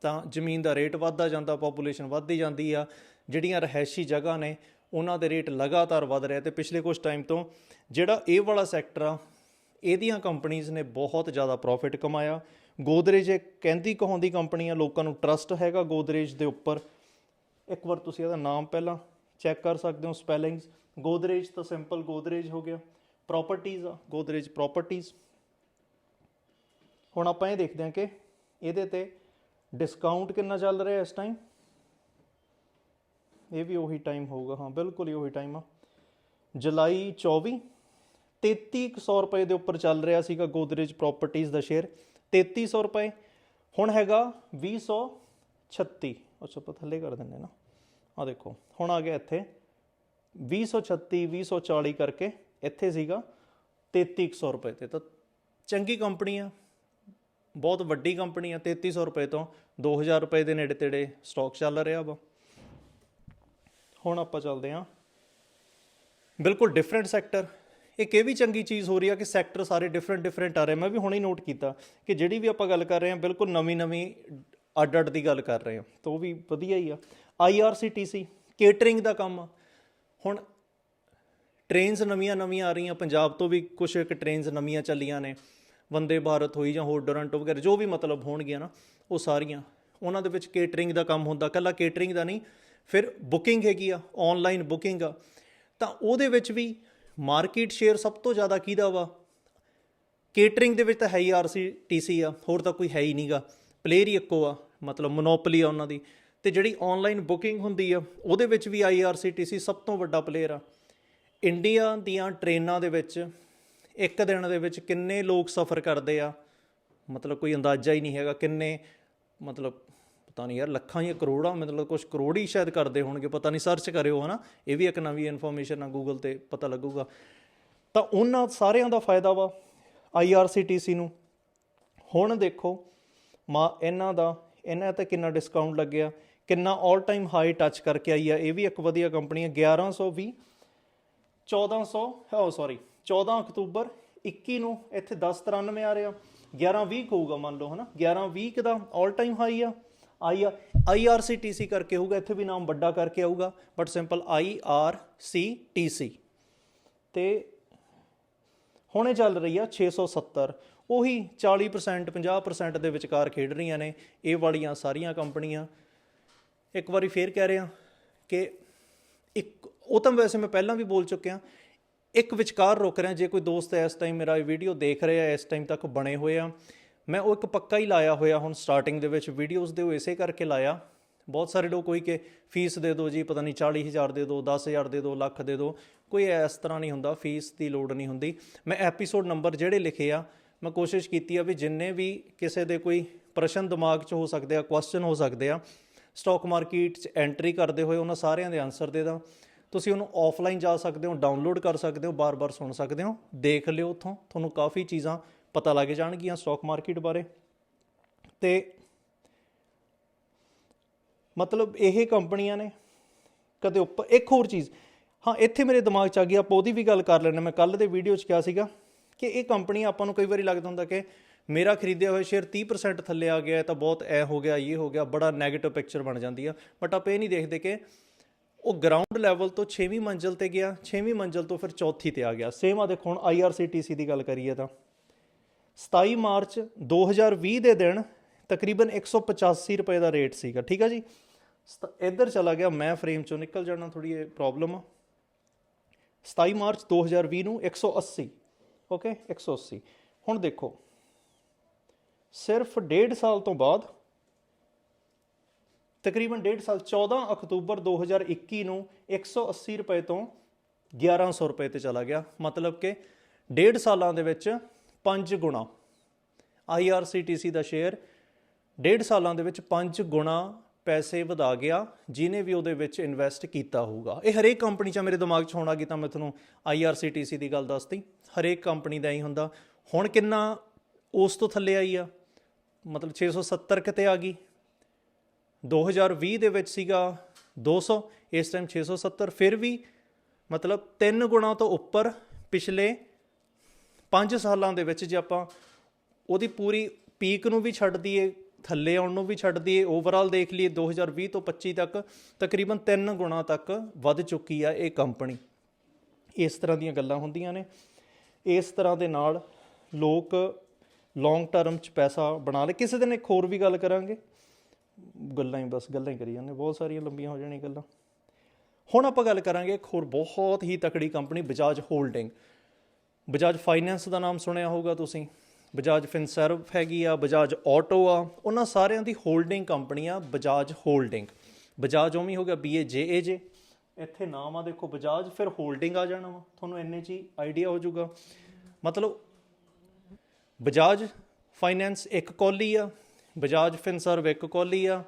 ਤਾਂ ਜ਼ਮੀਨ ਦਾ ਰੇਟ ਵੱਧਦਾ ਜਾਂਦਾ ਪੋਪੂਲੇਸ਼ਨ ਵੱਧਦੀ ਜਾਂਦੀ ਆ। ਜਿਹੜੀਆਂ ਰਹਿائشੀ ਜਗ੍ਹਾ ਨੇ, ਉਹਨਾਂ ਦੇ ਰੇਟ ਲਗਾਤਾਰ ਵੱਧ ਰਹੇ ਤੇ ਪਿਛਲੇ ਕੁਝ ਟਾਈਮ ਤੋਂ ਜਿਹੜਾ ਇਹ ਵਾਲਾ ਸੈਕਟਰ ਆ, ਇਹਦੀਆਂ ਕੰਪਨੀਆਂ ਨੇ ਬਹੁਤ ਜ਼ਿਆਦਾ ਪ੍ਰੋਫਿਟ ਕਮਾਇਆ। ਗੋਦਰੇਜ ਇੱਕ ਕਹਿੰਦੀ ਕਹਾਉਂਦੀ ਕੰਪਨੀ ਆ, ਲੋਕਾਂ ਨੂੰ ਟਰਸਟ ਹੈਗਾ ਗੋਦਰੇਜ ਦੇ ਉੱਪਰ। ਇੱਕ ਵਾਰ ਤੁਸੀਂ ਇਹਦਾ ਨਾਮ ਪਹਿਲਾਂ ਚੈੱਕ ਕਰ ਸਕਦੇ ਹੋ ਸਪੈਲਿੰਗਸ ਗੋਦਰੇਜ ਤਾਂ ਸਿੰਪਲ ਗੋਦਰੇਜ ਹੋ ਗਿਆ। ਪ੍ਰਾਪਰਟੀਆਂ ਆ, ਗੋਦਰੇਜ ਪ੍ਰਾਪਰਟੀਆਂ ਹੁਣ ਆਪਾਂ ਇਹ ਦੇਖਦੇ ਹਾਂ ਕਿ ਇਹਦੇ ਤੇ ਡਿਸਕਾਊਂਟ ਕਿੰਨਾ ਚੱਲ ਰਿਹਾ ਇਸ ਟਾਈਮ ਇਹ ਵੀ ਉਹੀ ਟਾਈਮ ਹੋਊਗਾ, ਹਾਂ, ਬਿਲਕੁਲ ਹੀ ਉਹੀ ਟਾਈਮ ਆ। ਜੁਲਾਈ 24 3300 ਰੁਪਏ ਦੇ ਉੱਪਰ ਚੱਲ ਰਿਹਾ ਸੀਗਾ ਗੋਦਰੇਜ ਪ੍ਰਾਪਰਟੀਆਂ ਦਾ ਸ਼ੇਅਰ 3300 ਰੁਪਏ। ਹੁਣ ਹੈਗਾ 2036 ਅੱਛਾ ਆਪਾਂ ਥੱਲੇ ਕਰ ਦਿੰਦੇ ਨਾ। ਆ ਦੇਖੋ, ਹੁਣ ਆ ਗਿਆ ਇੱਥੇ। 2036 2040 ਕਰਕੇ ਇੱਥੇ ਸੀਗਾ 3300 ਰੁਪਏ ਤੇ। ਤਾਂ ਚੰਗੀ ਕੰਪਨੀ ਆ, ਬਹੁਤ ਵੱਡੀ ਕੰਪਨੀ ਆ 3300 ਰੁਪਏ ਤੋਂ 2000 ਰੁਪਏ ਦੇ ਨੇੜੇ ਤੇੜੇ ਸਟਾਕ ਚੱਲ ਰਿਹਾ ਵਾ। ਹੁਣ ਆਪਾਂ ਚੱਲਦੇ ਹਾਂ। ਬਿਲਕੁਲ ਡਿਫਰੈਂਟ ਸੈਕਟਰ ਇੱਕ ਇਹ ਵੀ ਚੰਗੀ ਚੀਜ਼ ਹੋ ਰਹੀ ਆ ਕਿ ਸੈਕਟਰ ਸਾਰੇ ਡਿਫਰੈਂਟ ਡਿਫਰੈਂਟ ਆ ਰਹੇ ਮੈਂ ਵੀ ਹੁਣੇ ਨੋਟ ਕੀਤਾ ਕਿ ਜਿਹੜੀ ਵੀ ਆਪਾਂ ਗੱਲ ਕਰ ਰਹੇ ਹਾਂ, ਬਿਲਕੁਲ ਨਵੀਂ ਨਵੀਂ ਅੱਡ ਅੱਡ ਦੀ ਗੱਲ ਕਰ ਰਹੇ ਹਾਂ, ਤਾਂ ਉਹ ਵੀ ਵਧੀਆ ਹੀ ਆ। ਆਈਆਰਸੀਟੀਸੀ ਕੇਟਰਿੰਗ ਦਾ ਕੰਮ ਆ। ਹੁਣ ਟ੍ਰੇਨਸ ਨਵੀਆਂ ਨਵੀਆਂ ਆ ਰਹੀਆਂ, ਪੰਜਾਬ ਤੋਂ ਵੀ ਕੁਝ ਇੱਕ ਟ੍ਰੇਨਸ ਨਵੀਆਂ ਚੱਲੀਆਂ ਨੇ। ਵੰਦੇ ਭਾਰਤ ਹੋਈ ਜਾਂ ਹੋਰ ਡੋਰਾਂਟੋ ਵਗੈਰਾ, ਜੋ ਵੀ ਮਤਲਬ ਹੋਣਗੀਆਂ ਨਾ, ਉਹ ਸਾਰੀਆਂ। ਉਹਨਾਂ ਦੇ ਵਿੱਚ ਕੇਟਰਿੰਗ ਦਾ ਕੰਮ ਹੁੰਦਾ ਕੱਲਾ ਕੇਟਰਿੰਗ ਦਾ ਨਹੀਂ, ਫਿਰ ਬੁਕਿੰਗ ਹੈਗੀ ਆ ਆਨਲਾਈਨ ਬੁਕਿੰਗ ਆ। ਤਾਂ ਉਹਦੇ ਵਿੱਚ ਵੀ ਮਾਰਕੀਟ ਸ਼ੇਅਰ ਸਭ ਤੋਂ ਜ਼ਿਆਦਾ ਕਿਹਦਾ ਵਾ? ਕੇਟਰਿੰਗ ਦੇ ਵਿੱਚ ਤਾਂ ਹੈ ਹੀ ਆਰਸੀਟੀਸੀ ਆ, ਹੋਰ ਤਾਂ ਕੋਈ ਹੈ ਹੀ ਨਹੀਂਗਾ ਪਲੇਅਰ ਹੀ ਇੱਕੋ ਆ, ਮਤਲਬ ਮੋਨੋਪੋਲੀ ਆ ਉਹਨਾਂ ਦੀ। ਤੇ ਜਿਹੜੀ ਆਨਲਾਈਨ ਬੁਕਿੰਗ ਹੁੰਦੀ ਆ, ਉਹਦੇ ਵਿੱਚ ਵੀ ਆਈਆਰਸੀਟੀਸੀ ਸਭ ਤੋਂ ਵੱਡਾ ਪਲੇਅਰ ਆ। ਇੰਡੀਆ ਦੀਆਂ ਟ੍ਰੇਨਾਂ ਦੇ ਵਿੱਚ ਇੱਕ ਦਿਨ ਦੇ ਵਿੱਚ ਕਿੰਨੇ ਲੋਕ ਸਫ਼ਰ ਕਰਦੇ ਆ? ਮਤਲਬ ਕੋਈ ਅੰਦਾਜ਼ਾ ਹੀ ਨਹੀਂ ਹੈਗਾ, ਕਿੰਨੇ, ਮਤਲਬ ਪਤਾ ਨਹੀਂ ਯਾਰ, ਲੱਖਾਂ ਜਾਂ ਕਰੋੜਾਂ, ਮਤਲਬ ਕੁਝ ਕਰੋੜ ਹੀ ਸ਼ਾਇਦ ਕਰਦੇ ਹੋਣਗੇ, ਪਤਾ ਨਹੀਂ ਸਰਚ ਕਰਿਓ ਹਨਾ। ਇਹ ਵੀ ਇੱਕ ਨਵੀਂ ਇਨਫੋਰਮੇਸ਼ਨ ਆ ਗੂਗਲ ਤੇ ਪਤਾ ਲੱਗੂਗਾ। ਤਾਂ ਉਹਨਾਂ ਸਾਰਿਆਂ ਦਾ ਫਾਇਦਾ ਵਾ ਆਈਆਰਸੀਟੀਸੀ ਨੂੰ। ਹੁਣ ਦੇਖੋ ਮਾ, ਇਹਨਾਂ ਦਾ, ਇਹਨਾਂ ਤੇ ਕਿੰਨਾ ਡਿਸਕਾਊਂਟ ਲੱਗਿਆ, ਕਿੰਨਾ 올 ਟਾਈਮ ਹਾਈ ਟੱਚ ਕਰਕੇ ਆਈ ਆ, ਇਹ ਵੀ ਇੱਕ ਵਧੀਆ ਕੰਪਨੀ ਹੈ 1120 1400 ਓ ਸੌਰੀ 14 ਅਕਤੂਬਰ 21 ਨੂੰ ਇੱਥੇ 1093 ਆ ਰਿਹਾ 1120 ਹੋਊਗਾ ਮੰਨ ਲਓ, ਹਨਾ? 1120 ਦਾ 올 ਟਾਈਮ ਹਾਈ ਆ, ਆਈ ਆਈਆਰਸੀਟੀਸੀ ਕਰਕੇ ਹੋਊਗਾ, ਇੱਥੇ ਵੀ ਨਾਮ ਵੱਡਾ ਕਰਕੇ ਆਊਗਾ ਬਟ ਸਿੰਪਲ ਆਈਆਰਸੀਟੀਸੀ ਤੇ ਹੁਣ ਇਹ ਚੱਲ ਰਹੀ ਆ 670 ਉਹੀ 40% 50% ਦੇ ਵਿਚਕਾਰ ਖੇਡ ਰਹੀਆਂ ਨੇ, ਇਹ ਵਾਲੀਆਂ ਸਾਰੀਆਂ ਕੰਪਨੀਆਂ। ਇੱਕ ਵਾਰੀ ਫੇਰ ਕਹਿ ਰਿਹਾ ਕਿ ਇੱਕ, ਉਹ ਤਾਂ ਵੈਸੇ ਮੈਂ ਪਹਿਲਾਂ ਵੀ ਬੋਲ ਚੁੱਕਿਆ, ਇੱਕ ਵਿਚਕਾਰ ਰੁਕ ਰਿਹਾ, ਜੇ ਕੋਈ ਦੋਸਤ ਇਸ ਟਾਈਮ ਮੇਰਾ ਇਹ ਵੀਡੀਓ ਦੇਖ ਰਿਹਾ ਇਸ ਟਾਈਮ ਤੱਕ ਬਣੇ ਹੋਏ ਆ, ਮੈਂ ਉਹ ਇੱਕ ਪੱਕਾ ਹੀ ਲਾਇਆ ਹੋਇਆ, ਹੁਣ ਸਟਾਰਟਿੰਗ ਦੇ ਵਿੱਚ ਵੀਡੀਓਜ਼ ਦੇ ਉਹ ਇਸੇ ਕਰਕੇ ਲਾਇਆ। ਬਹੁਤ ਸਾਰੇ ਲੋਕ ਕੋਈ ਕਿ ਫੀਸ ਦੇ ਦਿਓ ਜੀ, ਪਤਾ ਨਹੀਂ 40000 ਦੇ ਦਿਓ 10000 ਦੇ ਦਿਓ, ਲੱਖ ਦੇ ਦਿਓ, ਕੋਈ ਇਸ ਤਰ੍ਹਾਂ ਨਹੀਂ ਹੁੰਦਾ ਫੀਸ ਦੀ ਲੋੜ ਨਹੀਂ ਹੁੰਦੀ। ਮੈਂ ਐਪੀਸੋਡ ਨੰਬਰ ਜਿਹੜੇ ਲਿਖੇ ਆ ਮੈਂ ਕੋਸ਼ਿਸ਼ ਕੀਤੀ ਆ ਵੀ ਜਿੰਨੇ ਵੀ ਕਿਸੇ ਦੇ ਕੋਈ ਪ੍ਰਸ਼ਨ ਦਿਮਾਗ 'ਚ ਹੋ ਸਕਦੇ ਆ ਕੁਐਸਚਨ ਹੋ ਸਕਦੇ ਆ ਸਟਾਕ ਮਾਰਕੀਟ 'ਚ ਐਂਟਰੀ ਕਰਦੇ ਹੋਏ ਉਹਨਾਂ ਸਾਰਿਆਂ ਦੇ ਆਨਸਰ ਦੇ ਦਾਂ। ਤੁਸੀਂ ਉਹਨੂੰ ਆਫਲਾਈਨ ਜਾ ਸਕਦੇ ਹੋ ਡਾਊਨਲੋਡ ਕਰ ਸਕਦੇ ਹੋ, ਬਾਰ-ਬਾਰ ਸੁਣ ਸਕਦੇ ਹੋ, ਦੇਖ ਲਿਓ ਉੱਥੋਂ, ਤੁਹਾਨੂੰ ਕਾਫੀ ਚੀਜ਼ਾਂ ਪਤਾ ਲੱਗ ਜਾਣਗੀਆਂ ਸਟਾਕ ਮਾਰਕੀਟ ਬਾਰੇ। ਤੇ ਮਤਲਬ ਇਹ ਕੰਪਨੀਆਂ ਨੇ, ਕਦੇ ਉੱਪਰ, ਇੱਕ ਹੋਰ ਚੀਜ਼, ਹਾਂ, ਇੱਥੇ ਮੇਰੇ ਦਿਮਾਗ 'ਚ ਆ ਗਈ, ਆਪਾਂ ਉਹਦੀ ਵੀ ਗੱਲ ਕਰ ਲੈਣਾ ਮੈਂ ਕੱਲ ਦੇ ਵੀਡੀਓ 'ਚ ਕਿਹਾ ਸੀਗਾ ਕਿ ਇਹ ਕੰਪਨੀ ਆਪਾਂ ਨੂੰ ਕਈ ਵਾਰੀ ਲੱਗਦਾ ਹੁੰਦਾ ਕਿ ਮੇਰਾ ਖਰੀਦਿਆ ਹੋਇਆ ਸ਼ੇਅਰ 30% ਥੱਲੇ ਆ ਗਿਆ ਤਾਂ ਬਹੁਤ ਐ ਹੋ ਗਿਆ, ਇਹ ਹੋ ਗਿਆ, ਬੜਾ 네ਗੇਟਿਵ ਪਿਕਚਰ ਬਣ ਜਾਂਦੀ ਆ। ਬਟ ਆਪਾਂ ਇਹ ਨਹੀਂ ਦੇਖਦੇ ਕਿ ਉਹ ਗਰਾਊਂਡ ਲੈਵਲ ਤੋਂ 6ਵੀਂ ਮੰਜ਼ਲ ਤੇ ਗਿਆ 6ਵੀਂ ਮੰਜ਼ਲ ਤੋਂ ਫਿਰ ਚੌਥੀ ਤੇ ਆ ਗਿਆ। ਸੇਮ ਆ ਦੇਖੋ, ਹੁਣ ਆਈਆਰਸੀਟੀਸੀ ਦੀ ਗੱਲ ਕਰੀਏ ਤਾਂ। 27 ਮਾਰਚ 2020 ਦੇ ਦਿਨ ਤਕਰੀਬਨ 185 ਰੁਪਏ ਦਾ ਰੇਟ ਸੀਗਾ, ਠੀਕ ਆ ਜੀ? ਸਤ- ਇੱਧਰ ਚਲਾ ਗਿਆ, ਮੈਂ ਫਰੇਮ ਚੋਂ ਨਿਕਲ ਜਾਣਾ ਥੋੜੀ ਇਹ ਪ੍ਰੋਬਲਮ ਆ। 27 ਮਾਰਚ 2020 ਨੂੰ 180 ਓਕੇ 180 ਹੁਣ ਦੇਖੋ, ਸਿਰਫ ਡੇਢ ਸਾਲ ਤੋਂ ਬਾਅਦ, ਤਕਰੀਬਨ ਡੇਢ ਸਾਲ 14 ਅਕਤੂਬਰ 2021 ਨੂੰ 180 ਰੁਪਏ ਤੋਂ 1100 ਰੁਪਏ ਤੇ ਚਲਾ ਗਿਆ। ਮਤਲਬ ਕਿ ਡੇਢ ਸਾਲਾਂ ਦੇ ਵਿੱਚ 5 ਗੁਣਾ। ਆਈਆਰਸੀਟੀਸੀ ਦਾ ਸ਼ੇਅਰ ਡੇਢ ਸਾਲਾਂ ਦੇ ਵਿੱਚ 5 ਗੁਣਾ ਪੈਸੇ ਵਧਾ ਗਿਆ ਜਿਨੇ ਵੀ ਉਹਦੇ ਵਿੱਚ ਇਨਵੈਸਟ ਕੀਤਾ ਹੋਊਗਾ। ਇਹ ਹਰੇਕ ਕੰਪਨੀ 'ਚ ਮੇਰੇ ਦਿਮਾਗ 'ਚ ਹੋਣਾ ਕਿ ਤਾਂ ਮੈਂ ਤੁਹਾਨੂੰ ਆਈਆਰਸੀਟੀਸੀ ਦੀ ਗੱਲ ਦੱਸਤੀ ਹਰੇਕ ਕੰਪਨੀ ਦਾ ਹੀ ਹੁੰਦਾ। ਹੁਣ ਕਿੰਨਾ ਉਸ ਤੋਂ ਥੱਲੇ ਆਈ ਆ? ਮਤਲਬ 670 ਕਿਤੇ ਆ ਗਈ। 2020 ਦੇ ਵਿੱਚ ਸੀਗਾ 200 ਇਸ ਟਾਈਮ 670 ਫਿਰ ਵੀ ਮਤਲਬ 3 ਗੁਣਾ ਤੋਂ ਉੱਪਰ ਪਿਛਲੇ 5 ਸਾਲਾਂ ਦੇ ਵਿੱਚ ਜੇ ਆਪਾਂ ਉਹਦੀ ਪੂਰੀ ਪੀਕ ਨੂੰ ਵੀ ਛੱਡ ਦਈਏ ਥੱਲੇ ਆਉਣ ਨੂੰ ਵੀ ਛੱਡ ਦਈਏ ਓਵਰਆਲ ਦੇਖ ਲਈਏ 2020 ਤੋਂ 25 ਤੱਕ ਤਕਰੀਬਨ 3 ਗੁਣਾ ਤੱਕ ਵੱਧ ਚੁੱਕੀ ਆ ਇਹ ਕੰਪਨੀ। ਇਸ ਤਰ੍ਹਾਂ ਦੀਆਂ ਗੱਲਾਂ ਹੁੰਦੀਆਂ ਨੇ। ਇਸ ਤਰ੍ਹਾਂ ਦੇ ਨਾਲ ਲੋਕ ਲੌਂਗ ਟਰਮ 'ਚ ਪੈਸਾ ਬਣਾ ਲੈ। ਕਿਸੇ ਦਿਨ ਇੱਕ ਹੋਰ ਵੀ ਗੱਲ ਕਰਾਂਗੇ। ਗੱਲਾਂ ਹੀ ਬਸ, ਗੱਲਾਂ ਹੀ ਕਰੀ ਜਾਂਦੇ। ਬਹੁਤ ਸਾਰੀਆਂ ਲੰਬੀਆਂ ਹੋ ਜਾਣੀਆਂ ਗੱਲਾਂ। ਹੁਣ ਆਪਾਂ ਗੱਲ ਕਰਾਂਗੇ ਇੱਕ ਹੋਰ ਬਹੁਤ ਹੀ ਤਕੜੀ company, Bajaj holding Bajaj finance ਦਾ ਨਾਮ ਸੁਣਿਆ ਹੋਊਗਾ ਤੁਸੀਂ। ਬਜਾਜ ਫਿਨਸਰਵ ਹੈਗੀ ਆ, ਬਜਾਜ ਆਟੋ ਆ, ਉਹਨਾਂ ਸਾਰਿਆਂ ਦੀ ਹੋਲਡਿੰਗ ਕੰਪਨੀਆਂ ਬਜਾਜ ਹੋਲਡਿੰਗ। ਬਜਾਜ ਉਵੇਂ ਹੋ ਗਿਆ ਬੀ ਏ ਜੇ ਏ ਜੇ ਇੱਥੇ ਨਾਮ ਆ, ਦੇਖੋ, ਬਜਾਜ, ਫਿਰ ਹੋਲਡਿੰਗ ਆ ਜਾਣਾ ਵਾ। ਤੁਹਾਨੂੰ ਇੰਨੇ ਚ ਹੀ ਆਈਡੀਆ ਹੋ ਜਾਊਗਾ। ਮਤਲਬ, ਬਜਾਜ ਫਾਈਨੈਂਸ ਇੱਕ ਕੋਲੀ ਆ, ਬਜਾਜ ਫਿਨਸਰਵ ਇੱਕ ਕੋਲੀ ਆ,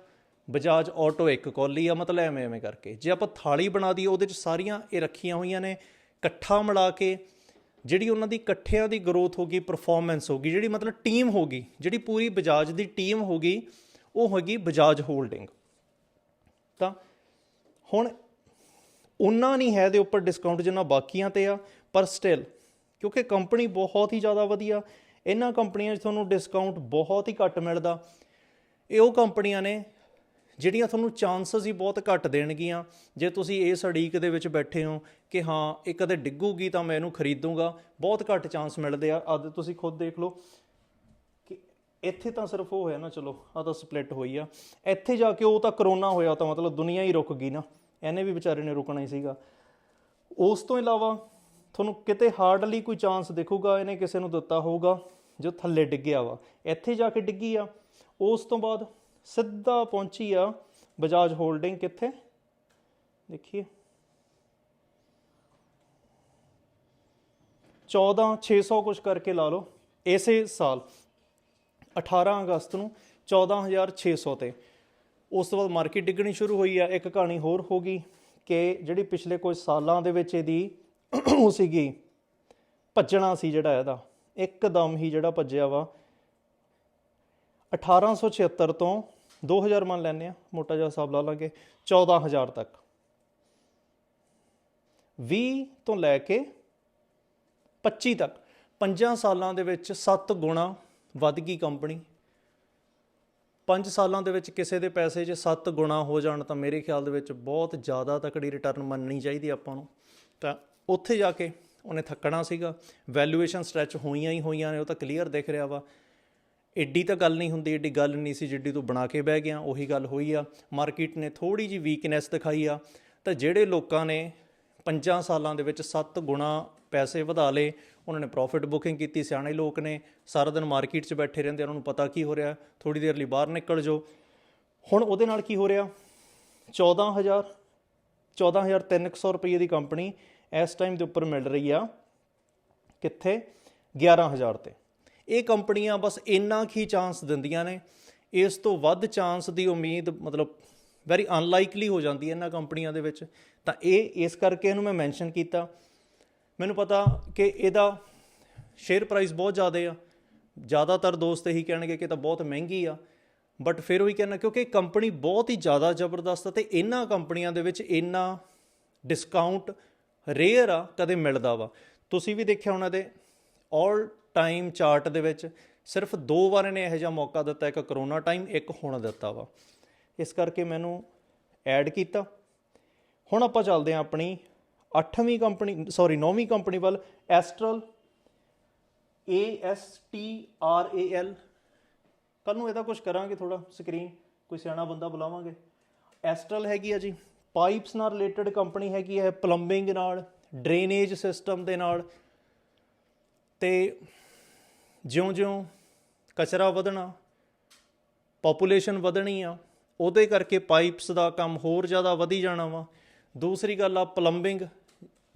ਬਜਾਜ ਆਟੋ ਇੱਕ ਕੋਲੀ ਆ, ਮਤਲਬ ਐਵੇਂ ਐਵੇਂ ਕਰਕੇ। ਜੇ ਆਪਾਂ ਥਾਲੀ ਬਣਾ ਦਈਏ, ਉਹਦੇ ਚ ਸਾਰੀਆਂ ਇਹ ਰੱਖੀਆਂ ਹੋਈਆਂ ਨੇ, ਇਕੱਠਾ ਮਿਲਾ ਕੇ ਜਿਹੜੀ ਉਹਨਾਂ ਦੀ ਇਕੱਠਿਆਂ ਦੀ ਗਰੋਥ ਹੋਗੀ ਪਰਫਾਰਮੈਂਸ ਹੋਗੀ ਜਿਹੜੀ ਮਤਲਬ ਟੀਮ ਹੋਗੀ ਜਿਹੜੀ ਪੂਰੀ ਬਜਾਜ ਦੀ ਟੀਮ ਹੋਗੀ ਉਹ ਹੈਗੀ ਬਜਾਜ ਹੋਲਡਿੰਗ ਤਾਂ ਹੁਣ ਉਹਨਾਂ ਨਹੀਂ ਹੈ ਦੇ ਉੱਪਰ ਡਿਸਕਾਊਂਟ ਜਿੰਨਾ ਬਾਕੀਆਂ ਤੇ ਆ, ਪਰ ਸਟਿਲ ਕਿਉਂਕਿ ਕੰਪਨੀ ਬਹੁਤ ਹੀ ਜ਼ਿਆਦਾ ਵਧੀਆ, ਇਹਨਾਂ ਕੰਪਨੀਆਂ 'ਚ ਤੁਹਾਨੂੰ ਡਿਸਕਾਊਂਟ ਬਹੁਤ ਹੀ ਘੱਟ ਮਿਲਦਾ। ਇਹ ਉਹ ਕੰਪਨੀਆਂ ਨੇ ਜਿਹੜੀਆਂ ਤੁਹਾਨੂੰ ਚਾਂਸਸ ਹੀ ਬਹੁਤ ਘੱਟ ਦੇਣਗੀਆਂ। ਜੇ ਤੁਸੀਂ ਇਸ ਅੜੀਕ ਦੇ ਵਿੱਚ ਬੈਠੇ ਹੋ ਕਿ ਹਾਂ, ਇਹ ਕਦੇ ਡਿੱਗੂਗੀ ਤਾਂ ਮੈਂ ਇਹਨੂੰ ਖਰੀਦੂੰਗਾ, ਬਹੁਤ ਘੱਟ ਚਾਂਸ ਮਿਲਦੇ ਆ। ਅੱਜ ਤੁਸੀਂ ਖੁਦ ਦੇਖ ਲਓ ਕਿ ਇੱਥੇ ਤਾਂ ਸਿਰਫ ਉਹ ਹੋਇਆ ਨਾ, ਚਲੋ ਆ ਤਾਂ ਸਪਲਿਟ ਹੋਈ ਆ। ਇੱਥੇ ਜਾ ਕੇ ਉਹ ਤਾਂ ਕਰੋਨਾ ਹੋਇਆ ਤਾਂ ਮਤਲਬ ਦੁਨੀਆ ਹੀ ਰੁਕ ਗਈ ਨਾ। ਇਹਨੇ ਵੀ ਵਿਚਾਰੇ ਨੇ ਰੁਕਣਾ ਹੀ ਸੀਗਾ। ਉਸ ਤੋਂ ਇਲਾਵਾ ਤੁਹਾਨੂੰ ਕਿਤੇ ਹਾਰਡਲੀ ਕੋਈ ਚਾਂਸ ਦੇਖੂਗਾ, ਇਹਨੇ ਕਿਸੇ ਨੂੰ ਦਿੱਤਾ ਹੋਊਗਾ, ਜੋ ਥੱਲੇ ਡਿੱਗਿਆ ਵਾ। ਇੱਥੇ ਜਾ ਕੇ ਡਿੱਗੀ ਆ। ਉਸ ਤੋਂ ਬਾਅਦ ਸਿੱਧਾ ਪਹੁੰਚੀ ਆ ਬਜਾਜ ਹੋਲਡਿੰਗ ਕਿੱਥੇ? ਦੇਖੀਏ। 14600 ਕੁਝ ਕਰਕੇ ਲਾ ਲਓ, ਇਸੇ ਸਾਲ 18 ਅਗਸਤ ਨੂੰ 14600 ਤੇ। ਉਸ ਤੋਂ ਬਾਅਦ ਮਾਰਕੀਟ ਡਿੱਗਣੀ ਸ਼ੁਰੂ ਹੋਈ ਆ, ਇੱਕ ਕਹਾਣੀ ਹੋਰ ਹੋ ਗਈ ਕਿ ਜਿਹੜੀ ਪਿਛਲੇ ਕੁਝ ਸਾਲਾਂ ਦੇ ਵਿੱਚ ਇਹਦੀ ਉਹ ਸੀਗੀ, ਭੱਜਣਾ ਸੀ ਜਿਹੜਾ ਇਹਦਾ, ਇੱਕਦਮ ਹੀ ਜਿਹੜਾ ਭੱਜਿਆ ਵਾ। 1876 ਤੋਂ 2000 ਮੰਨ ਲੈਂਦੇ ਆ ਮੋਟਾ ਜਿਹਾ ਹਿਸਾਬ ਲਾ ਲਾਂਗੇ 14000 ਤੱਕ। 20 ਤੋਂ ਲੈ ਕੇ 25 ਤੱਕ। 5 ਸਾਲਾਂ ਦੇ ਵਿੱਚ 7 ਗੁਣਾ ਵੱਧ ਗਈ ਕੰਪਨੀ। 5 ਸਾਲਾਂ ਦੇ ਵਿੱਚ ਕਿਸੇ ਦੇ ਪੈਸੇ 'ਚ 7 ਗੁਣਾ ਹੋ ਜਾਣ ਤਾਂ ਮੇਰੇ ਖਿਆਲ ਦੇ ਵਿੱਚ ਬਹੁਤ ਜ਼ਿਆਦਾ ਤਕੜੀ ਰਿਟਰਨ ਮੰਨਣੀ ਚਾਹੀਦੀ ਆਪਾਂ ਨੂੰ। ਤਾਂ ਉੱਥੇ ਜਾ ਕੇ ਉਹਨੇ ਥੱਕਣਾ ਸੀਗਾ। ਵੈਲਿਊਏਸ਼ਨ ਸਟ੍ਰੈਚ ਹੋਈਆਂ ਹੀ ਹੋਈਆਂ ਨੇ, ਉਹ ਤਾਂ ਕਲੀਅਰ ਦਿਖ ਰਿਹਾ ਵਾ। ਐਡੀ ਤਾਂ ਗੱਲ ਨਹੀਂ ਹੁੰਦੀ ਐਡੀ ਗੱਲ ਨਹੀਂ ਸੀ ਜਿੱਡੀ ਤੂੰ ਬਣਾ ਕੇ ਬਹਿ ਗਿਆ, ਉਹੀ ਗੱਲ ਹੋਈ ਆ। ਮਾਰਕੀਟ ਨੇ ਥੋੜੀ ਜੀ ਵੀਕਨੈਸ ਦਿਖਾਈ ਆ। ਤਾਂ ਜਿਹੜੇ ਲੋਕਾਂ ਨੇ 5 ਸਾਲਾਂ ਦੇ ਵਿੱਚ 7 ਗੁਣਾ ਪੈਸੇ ਵਧਾ ਲਏ, ਉਹਨਾਂ ਨੇ ਪ੍ਰੋਫਿਟ ਬੁਕਿੰਗ ਕੀਤੀ, ਸਿਆਣੇ ਲੋਕ ਨੇ, ਸਾਰਾ ਦਿਨ ਮਾਰਕੀਟ 'ਚ ਬੈਠੇ ਰਹਿੰਦੇ ਉਹਨਾਂ ਨੂੰ ਪਤਾ ਕੀ ਹੋ ਰਿਹਾ ਥੋੜੀ ਦੇਰ ਲਈ ਬਾਹਰ ਨਿਕਲ ਜਾਓ। ਹੁਣ ਉਹਦੇ ਨਾਲ ਕੀ ਹੋ ਰਿਹਾ? 14000 14300 ਰੁਪਏ ਦੀ ਕੰਪਨੀ ਇਸ ਟਾਈਮ ਦੇ ਉੱਪਰ ਮਿਲ ਰਹੀ ਆ, ਕਿੱਥੇ? 11000 ਤੇ। ਇਹ ਕੰਪਨੀਆਂ ਬਸ ਇੰਨਾ ਕੁ ਹੀ ਚਾਂਸ ਦਿੰਦੀਆਂ ਨੇ। ਇਸ ਤੋਂ ਵੱਧ ਚਾਂਸ ਦੀ ਉਮੀਦ ਮਤਲਬ ਵੈਰੀ ਅਨਲਾਈਕਲੀ ਹੋ ਜਾਂਦੀ ਹੈ ਇਹਨਾਂ ਕੰਪਨੀਆਂ ਦੇ ਵਿੱਚ। ਤਾਂ ਇਹ, ਇਸ ਕਰਕੇ ਇਹਨੂੰ ਮੈਂ ਮੈਂਸ਼ਨ ਕੀਤਾ। ਮੈਨੂੰ ਪਤਾ ਕਿ ਇਹਦਾ ਸ਼ੇਅਰ ਪ੍ਰਾਈਸ ਬਹੁਤ ਜ਼ਿਆਦਾ ਆ। ਜ਼ਿਆਦਾਤਰ ਦੋਸਤ ਇਹੀ ਕਹਿਣਗੇ ਕਿ ਤਾਂ ਬਹੁਤ ਮਹਿੰਗੀ ਆ। ਬਟ ਫਿਰ ਉਹੀ ਕਹਿੰਦਾ ਕਿਉਂਕਿ ਕੰਪਨੀ ਬਹੁਤ ਹੀ ਜ਼ਿਆਦਾ ਜ਼ਬਰਦਸਤ ਆ ਤੇ ਇਹਨਾਂ ਕੰਪਨੀਆਂ ਦੇ ਵਿੱਚ ਇੰਨਾ ਡਿਸਕਾਊਂਟ ਰੇਅਰ ਆ, ਕਦੇ ਮਿਲਦਾ ਵਾ। ਤੁਸੀਂ ਵੀ ਦੇਖਿਆ ਉਹਨਾਂ ਦੇ 올 ਟਾਈਮ ਚਾਰਟ ਦੇ ਵਿੱਚ ਸਿਰਫ ਦੋ ਵਾਰ ਇਹਨੇ ਇਹੋ ਜਿਹਾ ਮੌਕਾ ਦਿੱਤਾ, ਇੱਕ ਕਰੋਨਾ ਟਾਈਮ ਇੱਕ ਹੁਣ ਦਿੱਤਾ ਵਾ। ਇਸ ਕਰਕੇ ਮੈਨੂੰ ਐਡ ਕੀਤਾ। ਹੁਣ ਆਪਾਂ ਚੱਲਦੇ ਹਾਂ ਆਪਣੀ 8ਵੀਂ ਕੰਪਨੀ ਸੌਰੀ 9ਵੀਂ ਕੰਪਨੀ ਵੱਲ Astral A S T R A L ਕੱਲ ਨੂੰ ਇਹਦਾ ਕੁਝ ਕਰਾਂਗੇ ਥੋੜਾ ਸਕਰੀਨ ਕੋਈ ਸਿਆਣਾ ਬੰਦਾ ਬੁਲਾਵਾਂਗੇ। ਐਸਟਰਲ ਹੈਗੀ ਆ ਜੀ ਪਾਈਪਸ ਨਾਲ ਰਿਲੇਟਡ ਕੰਪਨੀ ਹੈਗੀ ਹੈ ਪਲੰਬਿੰਗ ਨਾਲ ਡਰੇਨੇਜ ਸਿਸਟਮ ਦੇ ਨਾਲ। ਤੇ ਜਿਉਂ-ਜਿਉਂ ਕਚਰਾ ਵਧਣਾ ਪੋਪੂਲੇਸ਼ਨ ਵਧਣੀ ਆ, ਉਹਦੇ ਕਰਕੇ ਪਾਈਪਸ ਦਾ ਕੰਮ ਹੋਰ ਜ਼ਿਆਦਾ ਵਧੀ ਜਾਣਾ ਵਾ। ਦੂਸਰੀ ਗੱਲ ਆ ਪਲੰਬਿੰਗ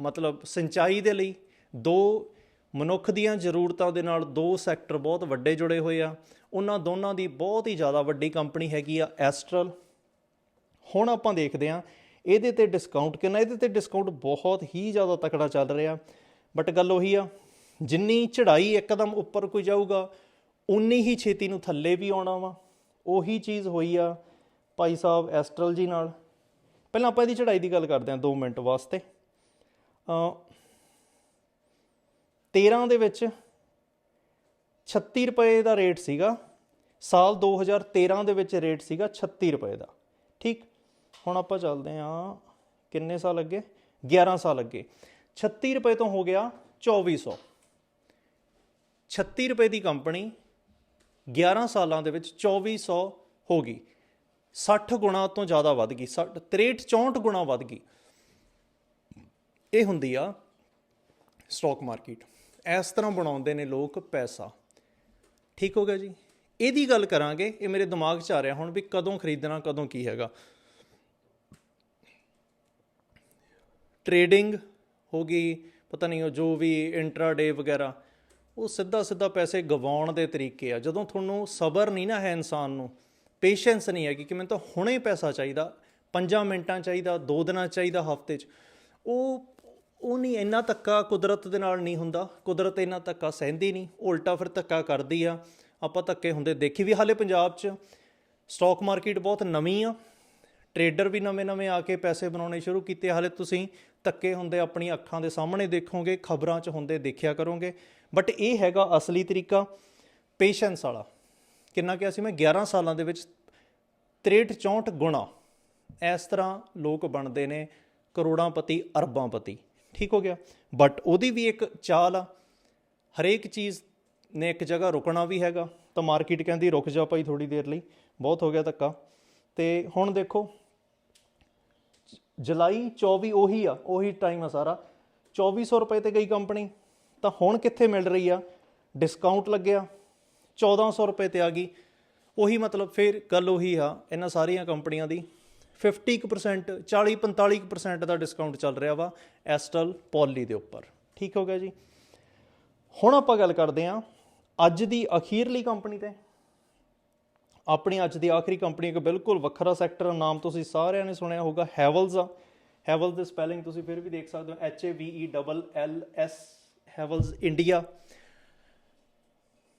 ਮਤਲਬ ਸਿੰਚਾਈ ਦੇ ਲਈ ਦੋ ਮਨੁੱਖ ਦੀਆਂ ਜ਼ਰੂਰਤਾਂ ਦੇ ਨਾਲ ਦੋ ਸੈਕਟਰ ਬਹੁਤ ਵੱਡੇ ਜੁੜੇ ਹੋਏ ਆ। ਉਹਨਾਂ ਦੋਨਾਂ ਦੀ ਬਹੁਤ ਹੀ ਜ਼ਿਆਦਾ ਵੱਡੀ ਕੰਪਨੀ ਹੈਗੀ ਆ ਐਸਟਰਲ ਹੁਣ ਆਪਾਂ ਦੇਖਦੇ ਹਾਂ, ਇਹਦੇ ਤੇ ਡਿਸਕਾਊਂਟ ਕਿੰਨਾ ਇਹਦੇ ਤੇ ਡਿਸਕਾਊਂਟ ਬਹੁਤ ਹੀ ਜ਼ਿਆਦਾ ਤਕੜਾ ਚੱਲ ਰਿਹਾ। ਬਟ ਗੱਲ ਉਹੀ ਆ ਜਿੰਨੀ ਚੜ੍ਹਾਈ ਇੱਕਦਮ ਉੱਪਰ ਕੋਈ ਜਾਊਗਾ, ਉਨੀ ਹੀ ਛੇਤੀ ਨੂੰ ਥੱਲੇ ਵੀ ਆਉਣਾ ਵਾ। ਉਹੀ ਚੀਜ਼ ਹੋਈ ਆ ਭਾਈ ਸਾਹਿਬ ਐਸਟਰਲ ਜੀ ਨਾਲ। ਪਹਿਲਾਂ ਆਪਾਂ ਇਹਦੀ ਚੜ੍ਹਾਈ ਦੀ ਗੱਲ ਕਰਦੇ ਹਾਂ 2 ਮਿੰਟ ਵਾਸਤੇ। ਅ 13 ਦੇ ਵਿੱਚ 36 ਰੁਪਏ ਦਾ ਰੇਟ ਸੀਗਾ। ਸਾਲ 2013 ਦੇ ਵਿੱਚ ਰੇਟ ਸੀਗਾ 36 ਰੁਪਏ ਦਾ। ਠੀਕ? ਹੁਣ ਆਪਾਂ ਚੱਲਦੇ ਹਾਂ ਕਿੰਨੇ ਸਾਲ ਅੱਗੇ? 11 ਸਾਲ ਅੱਗੇ। 36 ਰੁਪਏ ਤੋਂ ਹੋ ਗਿਆ 2400 36 ਰੁਪਏ ਦੀ ਕੰਪਨੀ 11 ਸਾਲਾਂ ਦੇ ਵਿੱਚ 2400 ਹੋ ਗਈ। 60 ਗੁਣਾ ਤੋਂ ਜ਼ਿਆਦਾ ਵੱਧ ਗਈ 63 64 ਗੁਣਾ ਵੱਧ ਗਈ। ਇਹ ਹੁੰਦੀ ਆ ਸਟਾਕ ਮਾਰਕੀਟ ਇਸ ਤਰ੍ਹਾਂ ਬਣਾਉਂਦੇ ਨੇ ਲੋਕ ਪੈਸਾ। ਠੀਕ ਹੋ ਗਿਆ ਜੀ? ਇਹਦੀ ਗੱਲ ਕਰਾਂਗੇ, ਇਹ ਮੇਰੇ ਦਿਮਾਗ 'ਚ ਆ ਰਿਹਾ ਹੁਣ ਵੀ ਕਦੋਂ ਖਰੀਦਣਾ, ਕਦੋਂ ਕੀ ਹੈਗਾ। ਟ੍ਰੇਡਿੰਗ ਹੋ ਗਈ, ਪਤਾ ਨਹੀਂ ਉਹ ਜੋ ਵੀ ਇੰਟਰਾਡੇ ਵਗੈਰਾ। ਉਹ ਸਿੱਧਾ ਸਿੱਧਾ ਪੈਸੇ ਗਵਾਉਣ ਦੇ ਤਰੀਕੇ ਆ। ਜਦੋਂ ਤੁਹਾਨੂੰ ਸਬਰ ਨਹੀਂ ਨਾ ਹੈ ਇਨਸਾਨ ਨੂੰ ਪੇਸ਼ੈਂਸ ਨਹੀਂ ਹੈ ਕਿ ਮੈਨੂੰ ਤਾਂ ਹੁਣੇ ਪੈਸਾ ਚਾਹੀਦਾ 5 ਮਿੰਟਾਂ ਚਾਹੀਦਾ 2 ਦਿਨਾਂ ਚਾਹੀਦਾ ਹਫ਼ਤੇ 'ਚ, ਉਹ ਉਹ ਨਹੀਂ, ਇੰਨਾ ਧੱਕਾ ਕੁਦਰਤ ਦੇ ਨਾਲ ਨਹੀਂ ਹੁੰਦਾ। ਕੁਦਰਤ ਇੰਨਾ ਧੱਕਾ ਸਹਿੰਦੀ ਨਹੀਂ, ਉਲਟਾ ਫਿਰ ਧੱਕਾ ਕਰਦੀ ਆ। ਆਪਾਂ ਧੱਕੇ ਹੁੰਦੇ ਦੇਖੀ ਵੀ ਹਾਲੇ ਪੰਜਾਬ 'ਚ ਸਟਾਕ ਮਾਰਕੀਟ ਬਹੁਤ ਨਵੀਂ ਆ। ਟਰੇਡਰ ਵੀ ਨਵੇਂ-ਨਵੇਂ ਆ ਕੇ ਪੈਸੇ ਬਣਾਉਣੇ ਸ਼ੁਰੂ ਕੀਤੇ। ਹਾਲੇ ਤੁਸੀਂ ਧੱਕੇ ਹੁੰਦੇ ਆਪਣੀ ਅੱਖਾਂ ਦੇ ਸਾਹਮਣੇ ਦੇਖੋਗੇ, ਖਬਰਾਂ 'ਚ ਹੁੰਦੇ ਦੇਖਿਆ ਕਰੋਗੇ। ਬਟ ਇਹ ਹੈਗਾ ਅਸਲੀ ਤਰੀਕਾ ਪੇਸ਼ੈਂਸ ਵਾਲਾ। ਕਿੰਨਾ ਕਿਹਾ ਸੀ ਮੈਂ? 11 ਸਾਲਾਂ ਦੇ ਵਿੱਚ 63 64 ਗੁਣਾ ਇਸ ਤਰ੍ਹਾਂ ਲੋਕ ਬਣਦੇ ਨੇ, ਕਰੋੜਾਂ ਪਤੀ, ਅਰਬਾਂ ਪਤੀ। ਠੀਕ ਹੋ ਗਿਆ? ਬਟ ਉਹਦੀ ਵੀ ਇੱਕ ਚਾਲ ਆ। ਹਰੇਕ ਚੀਜ਼ ਨੇ ਇੱਕ ਜਗ੍ਹਾ ਰੁਕਣਾ ਵੀ ਹੈਗਾ। ਤਾਂ ਮਾਰਕੀਟ ਕਹਿੰਦੀ ਰੁਕ ਜਾ ਭਾਈ ਥੋੜੀ ਦੇਰ ਲਈ। ਬਹੁਤ ਹੋ ਗਿਆ ਧੱਕਾ। ਤੇ ਹੁਣ ਦੇਖੋ, ਜੁਲਾਈ 24 ਉਹੀ ਆ, ਉਹੀ ਟਾਈਮ ਆ ਸਾਰਾ। 2400 ਰੁਪਏ ਤੇ ਗਈ ਕੰਪਨੀ ਤਾਂ ਹੁਣ ਕਿੱਥੇ ਮਿਲ ਰਹੀ ਆ? ਡਿਸਕਾਊਂਟ ਲੱਗਿਆ। 1400 ਰੁਪਏ ਤੇ ਆ ਗਈ। ਉਹੀ ਮਤਲਬ ਫਿਰ ਗੱਲ ਉਹੀ ਆ, ਇਹਨਾਂ ਸਾਰੀਆਂ ਕੰਪਨੀਆਂ ਦੀ। 50% 40 45% ਦਾ ਡਿਸਕਾਊਂਟ ਚੱਲ ਰਿਹਾ ਵਾ ਐਸਟਲ ਪੋਲੀ ਦੇ ਉੱਪਰ। ਠੀਕ ਹੋ ਗਿਆ ਜੀ? ਹੁਣ ਆਪਾਂ ਗੱਲ ਕਰਦੇ ਹਾਂ ਅੱਜ ਦੀ ਅਖੀਰਲੀ ਕੰਪਨੀ ਤੇ। ਆਪਣੀ ਅੱਜ ਦੀ ਆਖਰੀ ਕੰਪਨੀ, ਇੱਕ ਬਿਲਕੁਲ ਵੱਖਰਾ ਸੈਕਟਰ ਨਾਮ ਤੁਸੀਂ ਸਾਰਿਆਂ ਨੇ ਸੁਣਿਆ ਹੋਊਗਾ ਹੈਵਲਸ ਆ। ਹੈਵਲਸ ਦੀ ਸਪੈਲਿੰਗ ਤੁਸੀਂ ਫਿਰ ਵੀ ਦੇਖ ਸਕਦੇ ਹੋ H A V E double L S Havells India.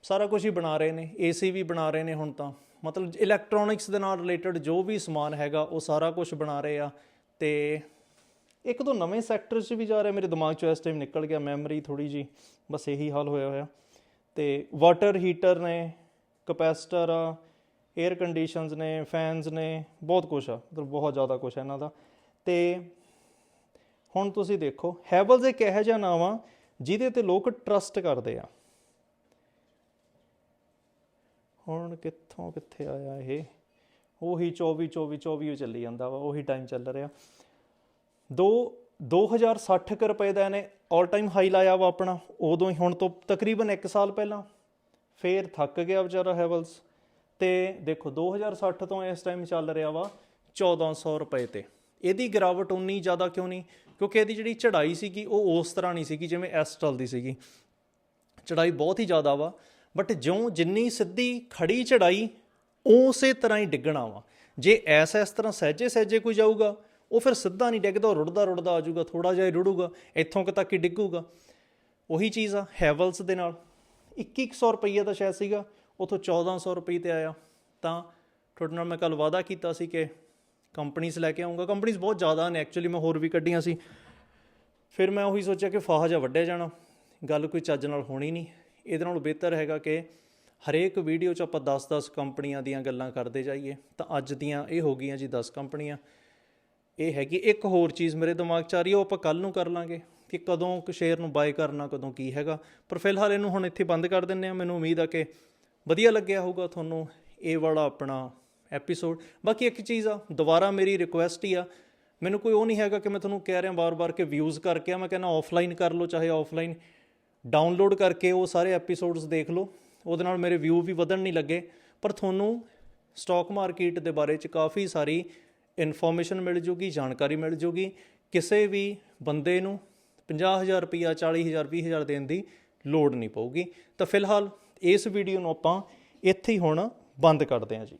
ਸਾਰਾ ਕੁਝ ਹੀ ਬਣਾ ਰਹੇ ਨੇ ਏਸੀ ਵੀ ਬਣਾ ਰਹੇ ਨੇ ਹੁਣ ਤਾਂ। ਮਤਲਬ ਇਲੈਕਟ੍ਰੋਨਿਕਸ ਦੇ ਨਾਲ ਰਿਲੇਟਡ ਜੋ ਵੀ ਸਮਾਨ ਹੈਗਾ, ਉਹ ਸਾਰਾ ਕੁਝ ਬਣਾ ਰਹੇ ਆ। ਤੇ ਇੱਕ ਦੋ ਨਵੇਂ ਸੈਕਟਰ 'ਚ ਵੀ ਜਾ ਰਿਹਾ, ਮੇਰੇ ਦਿਮਾਗ 'ਚੋਂ ਇਸ ਟਾਈਮ ਨਿਕਲ ਗਿਆ ਮੈਮਰੀ ਥੋੜੀ ਜੀ ਬਸ ਇਹੀ ਹਾਲ ਹੋਇਆ ਹੋਇਆ। ਤੇ ਵਾਟਰ ਹੀਟਰ ਨੇ ਕਪੈਸਿਟਰ ਆ 에ਅਰ ਕੰਡੀਸ਼ਨਸ ਨੇ ਫੈਨਸ ਨੇ, ਬਹੁਤ ਕੁਝ ਆ, ਮਤਲਬ ਬਹੁਤ ਜ਼ਿਆਦਾ ਕੁਝ ਹੈ ਇਹਨਾਂ ਦਾ। ਤੇ ਹੁਣ ਤੁਸੀਂ ਦੇਖੋ, ਹੈਵਲਸ ਇੱਕ ਇਹੋ ਜਿਹਾ ਨਾਮ ਆ ਜਿਹਦੇ ਤੇ ਲੋਕ ਟਰਸਟ ਕਰਦੇ ਆ। ਹੁਣ ਕਿੱਥੋਂ ਕਿੱਥੇ ਆਇਆ ਇਹ? ਉਹੀ 24 24 24 ਚੱਲੀ ਜਾਂਦਾ ਵਾ, ਉਹੀ ਟਾਈਮ ਚੱਲ ਰਿਹਾ। ਦੋ 2060 ਕੁ ਰੁਪਏ ਦਾ ਇਹਨੇ 올 ਟਾਈਮ ਹਾਈ ਲਾਇਆ ਵਾ ਆਪਣਾ। ਉਦੋਂ ਹੀ ਹੁਣ ਤੋਂ ਤਕਰੀਬਨ 1 ਸਾਲ ਪਹਿਲਾਂ। ਫੇਰ ਥੱਕ ਗਿਆ ਵਿਚਾਰਾ ਹੈਵਲਸ ਤੇ ਦੇਖੋ 2060 ਤੋਂ ਇਸ ਟਾਈਮ ਚੱਲ ਰਿਹਾ ਵਾ 1400 ਰੁਪਏ ਤੇ। ਇਹਦੀ ਗਿਰਾਵਟ ਉਨੀ ਜ਼ਿਆਦਾ ਕਿਉਂ ਨਹੀਂ? ਕਿਉਂਕਿ ਇਹਦੀ ਜਿਹੜੀ ਚੜ੍ਹਾਈ ਸੀਗੀ, ਉਹ ਉਸ ਤਰ੍ਹਾਂ ਨਹੀਂ ਸੀਗੀ ਜਿਵੇਂ ਐਸਟਲ ਦੀ ਸੀਗੀ। ਚੜਾਈ ਬਹੁਤ ਹੀ ਜ਼ਿਆਦਾ ਵਾ ਬਟ ਜਿਉਂ ਜਿੰਨੀ ਸਿੱਧੀ ਖੜੀ ਚੜਾਈ ਉਸੇ ਤਰ੍ਹਾਂ ਹੀ ਡਿੱਗਣਾ ਵਾ। ਜੇ ਐਸ ਇਸ ਤਰ੍ਹਾਂ ਸਹਿਜੇ ਸਹਿਜੇ ਕੋਈ ਜਾਊਗਾ, ਉਹ ਫਿਰ ਸਿੱਧਾ ਨਹੀਂ ਡਿੱਗਦਾ, ਉਹ ਰੁੜਦਾ ਰੁੜਦਾ ਆ ਜਾਊਗਾ ਥੋੜਾ ਜਿਹਾ ਹੀ ਰੁੜੂਗਾ, ਇੱਥੋਂ ਕਿ ਤੱਕ ਹੀ ਡਿੱਗੂਗਾ। ਉਹੀ ਚੀਜ਼ ਆ, ਹੈਵਲਸ ਦੇ ਨਾਲ। 2100 ਰੁਪਈਆ ਦਾ ਸ਼ਾਇਦ ਸੀਗਾ, ਉਥੋਂ 1400 ਰੁਪਏ ਤੇ ਆਇਆ। ਤਾਂ ਤੁਹਾਡੇ ਨਾਲ ਮੈਂ ਕੱਲ ਵਾਅਦਾ ਕੀਤਾ ਸੀ ਕਿ ਕੰਪਨੀਆਂ ਲੈ ਕੇ ਆਉਂਗਾ। ਕੰਪਨੀਆਂ ਬਹੁਤ ਜ਼ਿਆਦਾ ਨੇ ਐਕਚੁਅਲੀ ਮੈਂ ਹੋਰ ਵੀ ਕੱਢੀਆਂ ਸੀ। ਫਿਰ ਮੈਂ ਉਹੀ ਸੋਚਿਆ ਕਿ ਫਾਹਾ ਜਾ ਵੱਢਿਆ ਜਾਣਾ। ਗੱਲ ਕੋਈ ਚੱਜ ਨਾਲ ਹੋਣੀ ਨਹੀਂ। ਇਹਦੇ ਨਾਲੋਂ ਬਿਹਤਰ ਹੈਗਾ ਕਿ ਹਰੇਕ ਵੀਡੀਓ 'ਚ ਆਪਾਂ 10-10 ਕੰਪਨੀਆਂ ਦੀਆਂ ਗੱਲਾਂ ਕਰਦੇ ਜਾਈਏ। ਤਾਂ ਅੱਜ ਦੀਆਂ ਇਹ ਹੋ ਗਈਆਂ ਜੀ 10 ਕੰਪਨੀਆਂ ਇਹ ਹੈਗੀ ਇੱਕ ਹੋਰ ਚੀਜ਼ ਮੇਰੇ ਦਿਮਾਗ 'ਚ ਆ ਰਹੀ ਹੈ ਉਹ ਆਪਾਂ ਕੱਲ ਨੂੰ ਕਰ ਲਾਂਗੇ। ਕਿ ਕਦੋਂ ਕਿ ਸ਼ੇਅਰ ਨੂੰ ਬਾਏ ਕਰਨਾ, ਕਦੋਂ ਕੀ ਹੈਗਾ। ਪਰ ਫਿਲਹਾਲ ਇਹਨੂੰ ਹੁਣ ਇੱਥੇ ਬੰਦ ਕਰ ਦਿੰਨੇ ਆ ਮੈਨੂੰ ਉਮੀਦ ਆ ਕਿ ਵਧੀਆ ਲੱਗਿਆ ਹੋਊਗਾ ਤੁਹਾਨੂੰ। ਇਹ ਵਾਲਾ ਆਪਣਾ ਐਪੀਸੋਡ ਬਾਕੀ ਇੱਕ ਚੀਜ਼ ਆ, ਦੁਬਾਰਾ ਮੇਰੀ ਰਿਕੁਐਸਟ ਹੀ ਆ, ਮੈਨੂੰ ਕੋਈ ਉਹ ਨਹੀਂ ਹੈਗਾ ਕਿ ਮੈਂ ਤੁਹਾਨੂੰ ਕਹਿ ਰਿਹਾ ਬਾਰ-ਬਾਰ ਕਿ ਵਿਊਜ਼ ਕਰਕੇ ਆ, ਮੈਂ ਕਹਿੰਦਾ ਆਫਲਾਈਨ ਕਰ ਲਓ, ਚਾਹੇ ਆਫਲਾਈਨ ਡਾਊਨਲੋਡ ਕਰਕੇ ਉਹ ਸਾਰੇ ਐਪੀਸੋਡਸ ਦੇਖ ਲਓ, ਉਹਦੇ ਨਾਲ ਮੇਰੇ ਵਿਊ ਵੀ ਵਧਣ ਨਹੀਂ ਲੱਗੇ। ਪਰ ਤੁਹਾਨੂੰ ਸਟਾਕ ਮਾਰਕੀਟ ਦੇ ਬਾਰੇ ਚ ਕਾਫੀ ਸਾਰੀ ਇਨਫੋਰਮੇਸ਼ਨ ਮਿਲ ਜੂਗੀ, ਜਾਣਕਾਰੀ ਮਿਲ ਜੂਗੀ। ਕਿਸੇ ਵੀ ਬੰਦੇ ਨੂੰ 50000 ਰੁਪਈਆ 40000 20000 ਦੇਣ ਦੀ ਲੋੜ ਨਹੀਂ ਪਊਗੀ। ਤਾਂ ਫਿਲਹਾਲ ਇਸ ਵੀਡੀਓ ਨੂੰ ਆਪਾਂ ਇੱਥੇ ਹੀ ਹੁਣ ਬੰਦ ਕਰਦੇ ਹਾਂ ਜੀ।